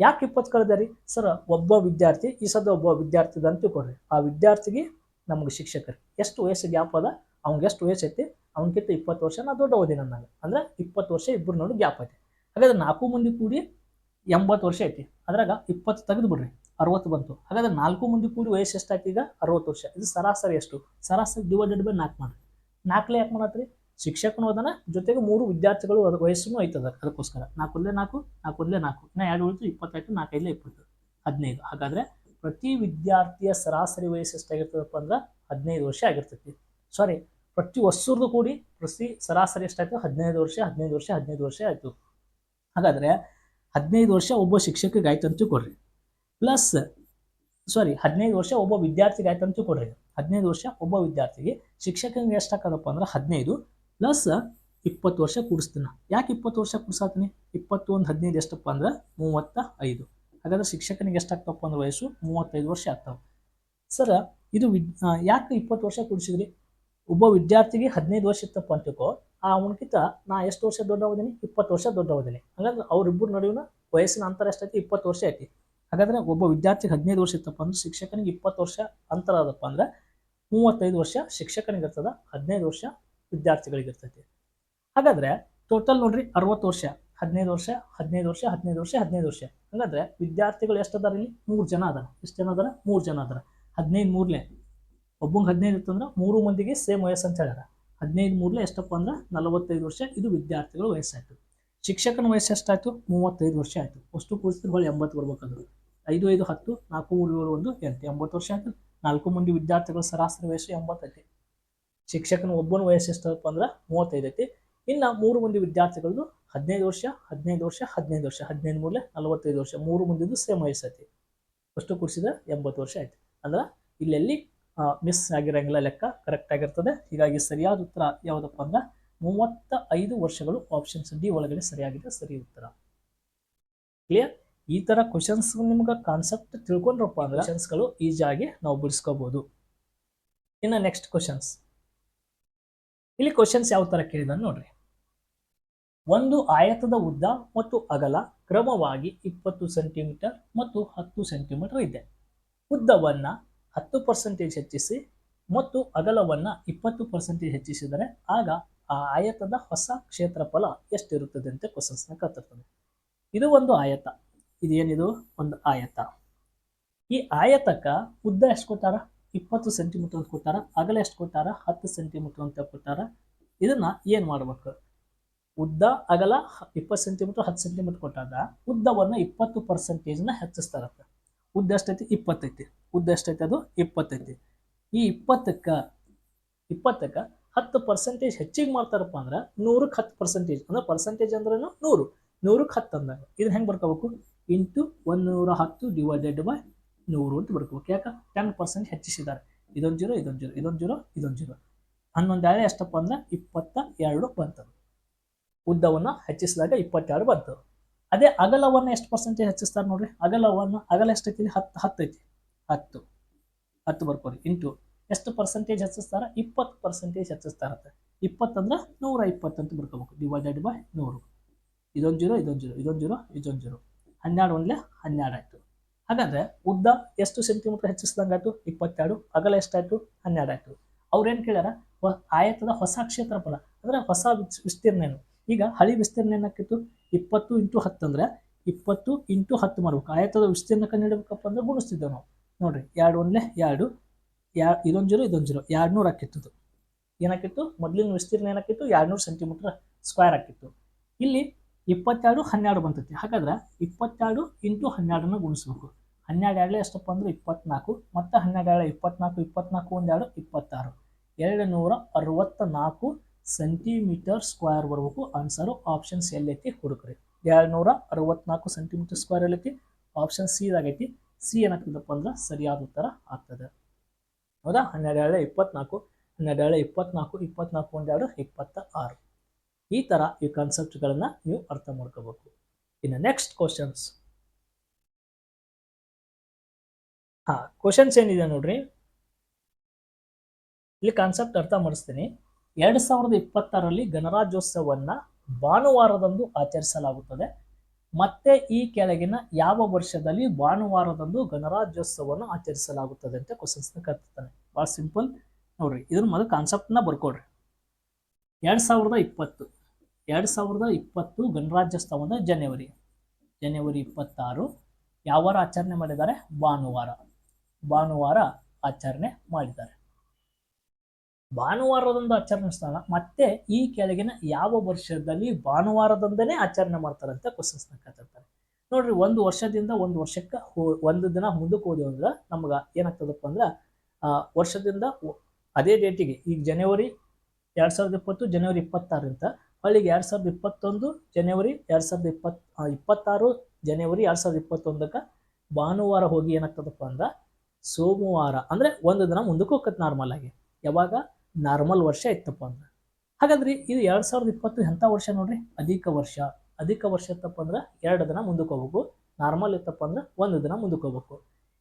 ಯಾಕೆ ಇಪ್ಪತ್ತು ಕಳೆದ ರೀ ಸರ್, ಒಬ್ಬ ವಿದ್ಯಾರ್ಥಿ, ಈ ಸದ ಒಬ್ಬ ವಿದ್ಯಾರ್ಥಿ ಅಂತ ತಿಳ್ಕೊಡ್ರಿ ಆ ವಿದ್ಯಾರ್ಥಿಗೆ ನಮಗೆ ಶಿಕ್ಷಕರು. ಎಷ್ಟು ವಯಸ್ಸು ಗ್ಯಾಪ್ ಅದ? ಅವ್ನಿಗೆ ಎಷ್ಟು ವಯಸ್ಸು ಐತಿ? ಅವ್ನಿಗಿಂತ ಇಪ್ಪತ್ತು ವರ್ಷ ನಾ ದೊಡ್ಡ ಓದಿ ನನ್ನ ಅಂದ್ರೆ ಇಪ್ಪತ್ತು ವರ್ಷ ಇಬ್ಬರು ನೋಡಿ ಗ್ಯಾಪ್ ಐತಿ. ಹಾಗಾದ್ರೆ ನಾಲ್ಕು ಮಂದಿ ಕೂಡಿ ಎಂಬತ್ತು ವರ್ಷ ಐತಿ. ಅದ್ರಾಗ ಇಪ್ಪತ್ತು ತೆಗೆದು ಬಿಡ್ರಿ, ಅರವತ್ತು ಬಂತು. ಹಾಗಾದ್ರೆ ನಾಲ್ಕು ಮಂದಿ ಕೂಡಿ ವಯಸ್ಸು ಎಷ್ಟಾಯ್ತು ಈಗ? ಅರವತ್ತು ವರ್ಷ. ಇದು ಸರಾಸರಿ ಎಷ್ಟು? ಸರಾಸರಿ ಡಿವೈಡೆಡ್ ಬೈ ನಾಲ್ಕು ಮಾಡ್ರಿ ನಾಲ್ಕಲೇ ಯಾಕೆ ಮಾಡತ್ರಿ? ಶಿಕ್ಷಕನು ಅದನ್ನ ಜೊತೆಗೆ ಮೂರು ವಿದ್ಯಾರ್ಥಿಗಳು ಅದ್ರ ವಯಸ್ಸು ಐತದ ಅದಕ್ಕೋಸ್ಕರ. ನಾಲ್ಕಲ್ಲೇ ನಾಲ್ಕು ನಾಲ್ಕಲ್ಲೇ ನಾಲ್ಕು. ಇನ್ನ ಎರಡು ಉಳಿತು ಇಪ್ಪತ್ತಾಯ್ತು ನಾಲ್ಕೈದಲೇ ಇಪ್ಪತ್ತು. ಹದಿನೈದು. ಹಾಗಾದ್ರೆ ಪ್ರತಿ ವಿದ್ಯಾರ್ಥಿಯ ಸರಾಸರಿ ವಯಸ್ಸು ಎಷ್ಟಾಗಿರ್ತದಪ್ಪ ಅಂದ್ರೆ ಹದಿನೈದು ವರ್ಷ ಆಗಿರ್ತೈತಿ. ಸಾರಿ ಪ್ರತಿ ವರ್ಷದ್ದು ಕೂಡಿ ಪ್ರತಿ ಸರಾಸರಿ ಎಷ್ಟಾಯ್ತು? ಹದಿನೈದು ವರ್ಷ ಹದಿನೈದು ವರ್ಷ ಹದಿನೈದು ವರ್ಷ ಆಯಿತು. ಹಾಗಾದ್ರೆ ಹದಿನೈದು ವರ್ಷ ಒಬ್ಬ ಶಿಕ್ಷಕಿಗೆ ಆಯ್ತು ಅಂತ ಕೊಡ್ರಿ. ಪ್ಲಸ್ ಸಾರಿ ಹದಿನೈದು ವರ್ಷ ಒಬ್ಬ ವಿದ್ಯಾರ್ಥಿಗೆ ಆಯ್ತು ಅಂತ ಕೊಡ್ರಿ. ಹದಿನೈದು ವರ್ಷ ಒಬ್ಬ ವಿದ್ಯಾರ್ಥಿಗೆ ಶಿಕ್ಷಕನಿಗೆ ಎಷ್ಟು ಹಾಕೋದಪ್ಪ ಅಂದ್ರೆ ಹದಿನೈದು ಪ್ಲಸ್ ಇಪ್ಪತ್ತು ವರ್ಷ ಕೂಡಿಸ್ತೀನಿ. ಯಾಕೆ ಇಪ್ಪತ್ತು ವರ್ಷ ಕೂಡಿಸಾತೀನಿ? ಇಪ್ಪತ್ತು ಒಂದು ಹದಿನೈದು ಎಷ್ಟಪ್ಪ ಅಂದ್ರೆ ಮೂವತ್ತ ಐದು ಹಾಗಾದ್ರೆ ಶಿಕ್ಷಕನಿಗೆ ಎಷ್ಟು ಆಗ್ತಪ್ಪ ಅಂದ್ರೆ ವಯಸ್ಸು ಮೂವತ್ತೈದು ವರ್ಷ ಆಗ್ತಾವೆ. ಸರ್ ಇದು ವಿದ್ ಯಾಕೆ ಇಪ್ಪತ್ತು ವರ್ಷ ಕೂಡಿಸಿದ್ರಿ? ಒಬ್ಬ ವಿದ್ಯಾರ್ಥಿಗೆ ಹದಿನೈದು ವರ್ಷ ಇತ್ತಪ್ಪ ಅಂತಕೋ ಆ ಅವನಕ್ಕಿಂತ ನಾ ಎಷ್ಟು ವರ್ಷ ದೊಡ್ಡವದೀನಿ ಇಪ್ಪತ್ತು ವರ್ಷ ದೊಡ್ಡವದೀನಿ ಹಾಗಾದ್ರೆ ಅವರಿಬ್ಬರು ನಡುವಿನ ವಯಸ್ಸಿನ ಅಂತರ ಎಷ್ಟೈತಿ ಇಪ್ಪತ್ತು ವರ್ಷ ಐತಿ. ಹಾಗಾದ್ರೆ ಒಬ್ಬ ವಿದ್ಯಾರ್ಥಿಗೆ ಹದಿನೈದು ವರ್ಷ ಇತ್ತಪ್ಪ ಅಂದ್ರೆ ಶಿಕ್ಷಕನಿಗೆ ಇಪ್ಪತ್ತು ವರ್ಷ ಅಂತರ ಅದಪ್ಪ ಅಂದ್ರೆ ಮೂವತ್ತೈದು ವರ್ಷ ಶಿಕ್ಷಕನಿಗೆ ಇರ್ತದ, ಹದಿನೈದು ವರ್ಷ ವಿದ್ಯಾರ್ಥಿಗಳಿಗೆ ಇರ್ತೈತಿ. ಹಾಗಾದ್ರೆ ಟೋಟಲ್ ನೋಡ್ರಿ ಅರವತ್ತು ವರ್ಷ, ಹದಿನೈದು ವರ್ಷ ಹದಿನೈದು ವರ್ಷ ಹದಿನೈದು ವರ್ಷ ಹದಿನೈದು ವರ್ಷ. ಹಾಗಾದ್ರೆ ವಿದ್ಯಾರ್ಥಿಗಳು ಎಷ್ಟು ಅದಾರ ಇಲ್ಲಿ? ಮೂರು ಜನ ಅದಾರ. ಎಷ್ಟು ಜನ ಅದಾರ? ಮೂರು ಜನ ಅದಾರ. ಹದಿನೈದು ಮೂರ್ಲೆ ಒಬ್ಬಂಗೆ ಹದಿನೈದು ಇತ್ತಂದ್ರೆ ಮೂರು ಮಂದಿಗೆ ಸೇಮ್ ವಯಸ್ಸು ಅಂತ ಹೇಳ್ಯಾರ. ಹದಿನೈದು ಮೂರ್ಲೆ ಎಷ್ಟಪ್ಪ ಅಂದ್ರೆ ನಲವತ್ತೈದು ವರ್ಷ ಇದು ವಿದ್ಯಾರ್ಥಿಗಳ ವಯಸ್ಸಾಯ್ತು. ಶಿಕ್ಷಕನ ವಯಸ್ಸು ಎಷ್ಟಾಯ್ತು? ಮೂವತ್ತೈದು ವರ್ಷ ಆಯ್ತು. ಅಷ್ಟು ಕೂಡಿಸಿದ್ರೆ ಹೊಳೆ ಎಂಬತ್ತು ಬರ್ಬೇಕಂದ್ರೆ. ಐದು ಐದು, ಹತ್ತು, ನಾಲ್ಕು, ಮೂರು, ಏಳು, ಒಂದು, ಎಂಟು, ಎಂಬತ್ತು ವರ್ಷ ಆಯ್ತು. ನಾಲ್ಕು ಮಂದಿ ವಿದ್ಯಾರ್ಥಿಗಳ ಸರಾಸರಿ ವಯಸ್ಸು ಎಂಬತ್ತೈತಿ ಶಿಕ್ಷಕನ ಒಬ್ಬನ ವಯಸ್ಸು ಎಷ್ಟಪ್ಪ ಅಂದ್ರೆ ಮೂವತ್ತೈದು ಐತಿ. ಇನ್ನು ಮೂರು ಮಂದಿ ವಿದ್ಯಾರ್ಥಿಗಳದ್ದು ಹದಿನೈದು ವರ್ಷ ಹದಿನೈದು ವರ್ಷ ಹದಿನೈದು ವರ್ಷ, ಹದಿನೈದು ಮೂರಲೇ ನಲವತ್ತೈದು ವರ್ಷ ಮೂರು ಮಂದಿದು ಸೇಮ್ ವಯಸ್ಸು ಐತಿ. ಅಷ್ಟು ಕೂಡಿಸಿದ್ರೆ ಎಂಬತ್ತು ವರ್ಷ ಆಯ್ತು. ಅಂದ್ರೆ ಇಲ್ಲೆಲ್ಲಿ ಮಿಸ್ ಆಗಿರೋಂಗಿಲ್ಲ ಲೆಕ್ಕ ಕರೆಕ್ಟ್ ಆಗಿರ್ತದೆ. ಹೀಗಾಗಿ ಸರಿಯಾದ ಉತ್ತರ ಯಾವುದಪ್ಪ ಅಂದ್ರೆ ಮೂವತ್ತ ಐದು ವರ್ಷಗಳು ಆಪ್ಷನ್ಸ್ ಡಿ ಒಳಗಡೆ ಸರಿಯಾಗಿದೆ, ಸರಿ ಉತ್ತರ. ಕ್ಲಿಯರ್ ಈ ತರ ಕ್ವಶನ್ಸ್ ನಿಮ್ಗೆ ಕಾನ್ಸೆಪ್ಟ್ ತಿಳ್ಕೊಂಡ್ರಪ್ಪ ಅಂದ್ರೆ ಕ್ವಶನ್ಸ್ಗಳು ಈಸಿಯಾಗಿ ನಾವು ಬಿಡಿಸ್ಕೋಬಹುದು ಇನ್ನು ನೆಕ್ಸ್ಟ್ ಕ್ವಶನ್ಸ್ ಇಲ್ಲಿ ಕ್ವಶನ್ಸ್ ಯಾವ ತರ ಕೇಳಿದ ನೋಡ್ರಿ. ಒಂದು ಆಯತದ ಉದ್ದ ಮತ್ತು ಅಗಲ ಕ್ರಮವಾಗಿ ಇಪ್ಪತ್ತು ಸೆಂಟಿಮೀಟರ್ ಮತ್ತು ಹತ್ತು ಸೆಂಟಿಮೀಟರ್ ಇದೆ. ಉದ್ದವನ್ನ ಹತ್ತು ಪರ್ಸೆಂಟೇಜ್ ಹೆಚ್ಚಿಸಿ ಮತ್ತು ಅಗಲವನ್ನ ಇಪ್ಪತ್ತು ಪರ್ಸೆಂಟೇಜ್ ಹೆಚ್ಚಿಸಿದರೆ ಆಗ ಆ ಆಯತದ ಹೊಸ ಕ್ಷೇತ್ರಫಲ ಎಷ್ಟಿರುತ್ತದೆ ಅಂತ ಕ್ವಶನ್ಸ್ನ ಕತ್ತಿರ್ತದೆ. ಇದು ಒಂದು ಆಯತ. ಇದೇನಿದು? ಒಂದು ಆಯತ. ಈ ಆಯತಕ್ಕ ಉದ್ದ ಎಷ್ಟು ಕೊಟ್ಟಾರ? ಇಪ್ಪತ್ತು ಸೆಂಟಿಮೀಟರ್ ಅಂತ ಕೊಟ್ಟಾರ. ಅಗಲ ಎಷ್ಟು ಕೊಟ್ಟಾರ? ಹತ್ತು ಸೆಂಟಿಮೀಟರ್ ಅಂತ ಕೊಟ್ಟಾರ. ಇದನ್ನ ಏನು ಮಾಡ್ಬೇಕು? ಉದ್ದ, ಅಗಲ ಇಪ್ಪತ್ತು ಸೆಂಟಿಮೀಟರ್ ಹತ್ತು ಸೆಂಟಿಮೀಟರ್ ಕೊಟ್ಟಾಗ ಉದ್ದವನ್ನು ಇಪ್ಪತ್ತು ಪರ್ಸೆಂಟೇಜ್ನ ಹೆಚ್ಚಿಸ್ತಾರತ್ತ ಉದ್ದ ಎಷ್ಟೈತಿ ಇಪ್ಪತ್ತೈತಿ ಉದ್ದ ಎಷ್ಟೈತಿ ಅದು ಇಪ್ಪತ್ತೈತಿ ಈ ಇಪ್ಪತ್ತಕ್ಕ ಇಪ್ಪತ್ತಕ್ಕ ಹತ್ತು ಪರ್ಸೆಂಟೇಜ್ ಹೆಚ್ಚಿಗೆ ಮಾಡ್ತಾರಪ್ಪ ಅಂದ್ರೆ ನೂರಕ್ಕೆ ಹತ್ತು ಪರ್ಸೆಂಟೇಜ್ ಅಂದ್ರೆ ಪರ್ಸೆಂಟೇಜ್ ಅಂದ್ರೆ ನೂರು. ನೂರಕ್ಕೆ ಹತ್ತು ಅಂದಾಗ ಇದನ್ನ ಹೆಂಗೆ ಬರ್ಕೋಬೇಕು? ಇಂಟು ನೂರ ಹತ್ತು ಡಿವೈಡೆಡ್ ಬೈ ನೂರು ಅಂತ ಬರ್ಕೋಬೇಕು. ಯಾಕೆ? ಟೆನ್ ಪರ್ಸೆಂಟ್ ಹೆಚ್ಚಿಸಿದ್ದಾರೆ. ಇದೊಂದು ಜೀರೋ ಇದೊಂದು ಜೀರೋ ಇದೊಂದು ಜೀರೋ ಇದೊಂದು ಜೀರೋ. ಹನ್ನೊಂದು ಎಷ್ಟಪ್ಪ ಅಂದ್ರೆ? ಇಪ್ಪತ್ತ ಎರಡು ಬಂತದು. ಉದ್ದವನ್ನು ಹೆಚ್ಚಿಸಿದಾಗ ಇಪ್ಪತ್ತೆರಡು ಬಂತು. ಅದೇ ಅಗಲವನ್ನು ಎಷ್ಟು ಪರ್ಸೆಂಟೇಜ್ ಹೆಚ್ಚಿಸ್ತಾರೆ ನೋಡ್ರಿ? ಅಗಲವನ್ನು, ಅಗಲ ಎಷ್ಟೈತಿ? ಹತ್ತು ಹತ್ತು ಐತಿ ಹತ್ತು. ಹತ್ತು ಬರ್ಕೋರಿ ಇಂಟು ಎಷ್ಟು ಪರ್ಸೆಂಟೇಜ್ ಹೆಚ್ಚಿಸ್ತಾರ? ಇಪ್ಪತ್ತು ಪರ್ಸೆಂಟೇಜ್ ಹೆಚ್ಚಿಸ್ತಾರತ್ತೆ. ಇಪ್ಪತ್ತಂದ್ರೆ ನೂರ ಇಪ್ಪತ್ತು ಅಂತ ಬರ್ಕೋಬೇಕು. ಡಿವೈಡೆಡ್ ಬೈ ನೂರು. ಇದೊಂದು ಜೀರೋ ಇದೊಂದು ಜೀರೋ ಇದೊಂದು ಜೀರೋ ಇದೊಂದು ಜೀರೋ. ಹನ್ನೆರಡು ಒಂದ್ಲೆ ಹನ್ನೆರಡು ಆಯಿತು. ಹಾಗಾದ್ರೆ ಉದ್ದ ಎಷ್ಟು ಸೆಂಟಿಮೀಟರ್ ಹೆಚ್ಚಿಸ್ದಂಗಾಯ್ತು ಇಪ್ಪತ್ತೆರಡು. ಅಗಲ ಎಷ್ಟಾಯ್ತು? ಹನ್ನೆರಡು ಆಯಿತು. ಅವ್ರೇನು ಕೇಳ್ಯಾರ? ಆಯತದ ಹೊಸ ಕ್ಷೇತ್ರಫಲ. ಅಂದ್ರೆ ಹೊಸ ವಿಸ್ತೀರ್ಣ ಏನು ಈಗ ಹಳಿ ವಿಸ್ತೀರ್ಣ ಏನಾಕಿತ್ತು ಇಪ್ಪತ್ತು ಇಂಟು ಹತ್ತು ಅಂದರೆ ಇಪ್ಪತ್ತು ಇಂಟು ಹತ್ತು ಮಾಡ್ಬೇಕು. ಆಯತದ ವಿಸ್ತೀರ್ಣ ಕಂಡುಹಿಡಬೇಕಪ್ಪ ಅಂದ್ರೆ ಗುಣಿಸ್ತಿದ್ದೆವು ನಾವು. ನೋಡಿರಿ, ಎರಡು ಒಂದೇ ಎರಡು, ಯಾ, ಇದೊಂದು ಜೀರೋ ಇದೊಂದು ಜೀರೋ ಎರಡು ನೂರು ಹಾಕಿತ್ತು ಏನಾಕಿತ್ತು? ಮೊದಲಿನ ವಿಸ್ತೀರ್ಣ ಏನಾಕಿತ್ತು? ಎರಡು ನೂರು ಸೆಂಟಿಮೀಟರ್ ಸ್ಕ್ವೇರ್ ಹಾಕಿತ್ತು. ಇಲ್ಲಿ ಇಪ್ಪತ್ತೆರಡು ಹನ್ನೆರಡು ಬಂತೈತಿ. ಹಾಗಾದ್ರೆ ಇಪ್ಪತ್ತೆರಡು ಇಂಟು ಹನ್ನೆರಡನ್ನು ಗುಣಿಸ್ಬೇಕು. ಹನ್ನೆರಡು ಎರಡೇ ಎಷ್ಟಪ್ಪ ಅಂದ್ರೆ ಇಪ್ಪತ್ನಾಲ್ಕು, ಮತ್ತು ಹನ್ನೆರಡು ಎರಡು ಇಪ್ಪತ್ನಾಲ್ಕು ಇಪ್ಪತ್ನಾಲ್ಕು ಒಂದೆರಡು, ಇಪ್ಪತ್ತಾರು. ಎರಡು ನೂರ ಅರವತ್ತ ನಾಲ್ಕು ಸೆಂಟಿಮೀಟರ್ ಸ್ಕ್ವೇರ್ ಬರಬೇಕು. ಆನ್ಸರು ಆಪ್ಷನ್ ಸಿ ಎಲ್ಲೈತಿ ಹುಡುಕ್ರಿ. ಎರಡು ನೂರ ಅರವತ್ನಾಲ್ಕು ಸೆಂಟಿಮೀಟರ್ ಸ್ಕ್ವೇರ್ ಎಲ್ಲೈತಿ ಆಪ್ಷನ್ ಸಿ ಇದಾಗೈತಿ ಸಿ ಏನಾಗ್ತದಪ್ಪ ಅಂದ್ರೆ ಸರಿಯಾದ ಉತ್ತರ ಆಗ್ತದೆ. ಹೌದಾ? ಹನ್ನೆರಡು ಇಪ್ಪತ್ನಾಲ್ಕು ಹನ್ನೆರಡು ಇಪ್ಪತ್ನಾಲ್ಕು ಇಪ್ಪತ್ನಾಲ್ಕು ಒಂದೆರಡು ಇಪ್ಪತ್ತ ಆರು ಈ ಥರ ಈ ಕಾನ್ಸೆಪ್ಟ್ಗಳನ್ನು ನೀವು ಅರ್ಥ ಮಾಡ್ಕೋಬೇಕು. ಇನ್ನು ನೆಕ್ಸ್ಟ್ ಕ್ವಶನ್ಸ್ ಹಾ ಕ್ವಶನ್ಸ್ ಏನಿದೆ ನೋಡ್ರಿ? ಇಲ್ಲಿ ಕಾನ್ಸೆಪ್ಟ್ ಅರ್ಥ ಮಾಡಿಸ್ತೀನಿ. ಎರಡು ಸಾವಿರದ ಇಪ್ಪತ್ತರಲ್ಲಿ ಗಣರಾಜ್ಯೋತ್ಸವವನ್ನು ಭಾನುವಾರದಂದು ಆಚರಿಸಲಾಗುತ್ತದೆ. ಮತ್ತೆ ಈ ಕೆಳಗಿನ ಯಾವ ವರ್ಷದಲ್ಲಿ ಭಾನುವಾರದಂದು ಗಣರಾಜ್ಯೋತ್ಸವವನ್ನು ಆಚರಿಸಲಾಗುತ್ತದೆ ಅಂತ ಕ್ವಶನ್ಸ್ನ ಕರ್ತಾನೆ ಭಾಳ ಸಿಂಪಲ್ ನೋಡ್ರಿ, ಇದ್ರ ಮೊದಲು ಕಾನ್ಸೆಪ್ಟ್ನ ಬರ್ಕೊಡ್ರಿ. ಎರಡು ಸಾವಿರದ ಇಪ್ಪತ್ತು, ಎರಡು ಸಾವಿರದ ಇಪ್ಪತ್ತು ಗಣರಾಜ್ಯೋತ್ಸವದ ಜನವರಿ. ಜನವರಿ ಇಪ್ಪತ್ತಾರು, ಯಾವ ಆಚರಣೆ ಮಾಡಿದ್ದಾರೆ? ಭಾನುವಾರ. ಭಾನುವಾರ ಆಚರಣೆ ಮಾಡಿದ್ದಾರೆ. ಭಾನುವಾರದಂದು ಆಚರಿಸ್ತಾನ ಮತ್ತೆ ಈ ಕೆಳಗಿನ ಯಾವ ವರ್ಷದಲ್ಲಿ ಭಾನುವಾರದಂದನೇ ಆಚರಣೆ ಮಾಡ್ತಾರೆ ಅಂತ ಕ್ವಶನ್ಸ್ನ ಕೇಳ್ತಿರ್ತಾರೆ ನೋಡ್ರಿ, ಒಂದು ವರ್ಷದಿಂದ ಒಂದು ವರ್ಷಕ್ಕೆ ಒಂದು ದಿನ ಮುಂದಕ್ಕೆ ಹೋದೆವು ಅಂದ್ರೆ ನಮ್ಗೆ ಏನಾಗ್ತದಪ್ಪ ಅಂದ್ರೆ ವರ್ಷದಿಂದ ಅದೇ ಡೇಟಿಗೆ ಈಗ ಜನವರಿ ಎರಡು ಸಾವಿರದ ಇಪ್ಪತ್ತು, ಜನವರಿ ಇಪ್ಪತ್ತಾರಿಂದ ಅಲ್ಲಿಗೆ ಎರಡು ಸಾವಿರದ ಇಪ್ಪತ್ತೊಂದು, ಜನವರಿ ಎರಡು ಸಾವಿರದ ಇಪ್ಪತ್ ಇಪ್ಪತ್ತಾರು, ಜನವರಿ ಎರಡ್ ಸಾವಿರದ ಇಪ್ಪತ್ತೊಂದಕ್ಕೆ ಭಾನುವಾರ ಹೋಗಿ ಏನಾಗ್ತದಪ್ಪ ಅಂದ್ರೆ ಸೋಮವಾರ, ಅಂದ್ರೆ ಒಂದು ದಿನ ಮುಂದಕ್ಕೆ ಹೋಗತ್ತೆ ನಾರ್ಮಲ್ ಆಗಿ. ಯಾವಾಗ? ನಾರ್ಮಲ್ ವರ್ಷ ಇತ್ತಪ್ಪ ಅಂದ್ರೆ. ಹಾಗಾದ್ರೆ ಇದು ಎರಡು ಸಾವಿರದ ಇಪ್ಪತ್ತು ಎಂಥ ವರ್ಷ ನೋಡ್ರಿ? ಅಧಿಕ ವರ್ಷ. ಅಧಿಕ ವರ್ಷ ಇತ್ತಪ್ಪ ಅಂದ್ರೆ ಎರಡು ದಿನ ಮುಂದಕ್ಕೆ ನಾರ್ಮಲ್ ಇತ್ತಪ್ಪ ಅಂದ್ರೆ ಒಂದು ದಿನ ಮುಂದಕ್ಕೆ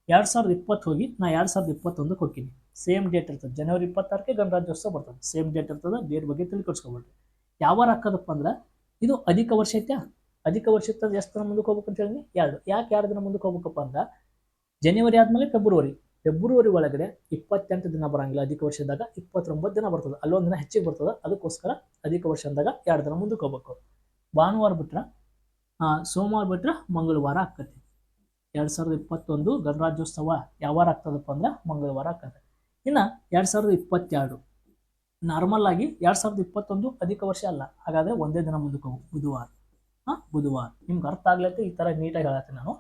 ಎರಡು ಸಾವಿರದ ಇಪ್ಪತ್ತು ಹೋಗಿ ನಾ ಎರಡು ಸಾವಿರದ ಇಪ್ಪತ್ತೊಂದಕ್ಕೆ ಹೋಗ್ತೀನಿ. ಸೇಮ್ ಡೇಟ್ ಇರ್ತದೆ. ಜನವರಿ ಇಪ್ಪತ್ತಾರಕ್ಕೆ ಗಣರಾಜ್ಯೋತ್ಸವ ಬರ್ತದೆ. ಸೇಮ್ ಡೇಟ್ ಇರ್ತದೆ. ಡೇಟ್ ಬಗ್ಗೆ ತಿಳ್ಕೊಡ್ಸ್ಕೊಬೇಕು ಯಾವ ಹಾಕೋದಪ್ಪ ಅಂದ್ರೆ ಇದು ಅಧಿಕ ವರ್ಷ ಐತ್ಯಾ? ಅಧಿಕ ವರ್ಷ ಇರ್ತದೆ ಎಷ್ಟು ದಿನ ಮುಂದಕ್ಕೆ ಹೋಗ್ಬೇಕು ಅಂತ ಹೇಳಿ ಎರಡು. ಯಾಕೆ ಎರಡು ದಿನ ಮುಂದಕ್ಕೆ ಹೋಗ್ಬೇಕಪ್ಪ ಅಂದ್ರೆ ಜನವರಿ ಆದಮೇಲೆ ಫೆಬ್ರವರಿ ಫೆಬ್ರವರಿ ಒಳಗಡೆ ಇಪ್ಪತ್ತೆಂಟು ದಿನ ಬರಂಗಿಲ್ಲ, ಅಧಿಕ ವರ್ಷದಾಗ ಇಪ್ಪತ್ತೊಂಬತ್ತು ದಿನ ಬರ್ತದೆ. ಅಲ್ಲೊಂದು ದಿನ ಹೆಚ್ಚಿಗೆ ಬರ್ತದೆ, ಅದಕ್ಕೋಸ್ಕರ ಅಧಿಕ ವರ್ಷ ಅಂದಾಗ ಎರಡು ದಿನ ಮುಂದಕ್ಕೆ ಹೋಗ್ಬೇಕು. ಭಾನುವಾರ ಬಿಟ್ರೆ ಸೋಮವಾರ ಬಿಟ್ರೆ ಮಂಗಳವಾರ ಆಗ್ತೈತಿ ಎರಡು ಸಾವಿರದ ಇಪ್ಪತ್ತೊಂದು ಗಣರಾಜ್ಯೋತ್ಸವ ಯಾವಾರ ಆಗ್ತದಪ್ಪ ಅಂದ್ರೆ ಮಂಗಳವಾರ ಆಗ್ತದೆ. ಇನ್ನು ಎರಡು ಸಾವಿರದ ಇಪ್ಪತ್ತೆರಡು ನಾರ್ಮಲ್ ಆಗಿ ಎರಡು ಸಾವಿರದ ಇಪ್ಪತ್ತೊಂದು ಅಧಿಕ ವರ್ಷ ಅಲ್ಲ, ಹಾಗಾದರೆ ಒಂದೇ ದಿನ ಮುಂದಕ್ಕೆ ಹೋಗು, ಬುಧವಾರ. ಹಾಂ ಬುಧವಾರ. ನಿಮ್ಗೆ ಅರ್ಥ ಆಗ್ಲತ್ತೆ, ಈ ಥರ ನೀಟಾಗಿ ಹೇಳತ್ತೆ ನಾನು.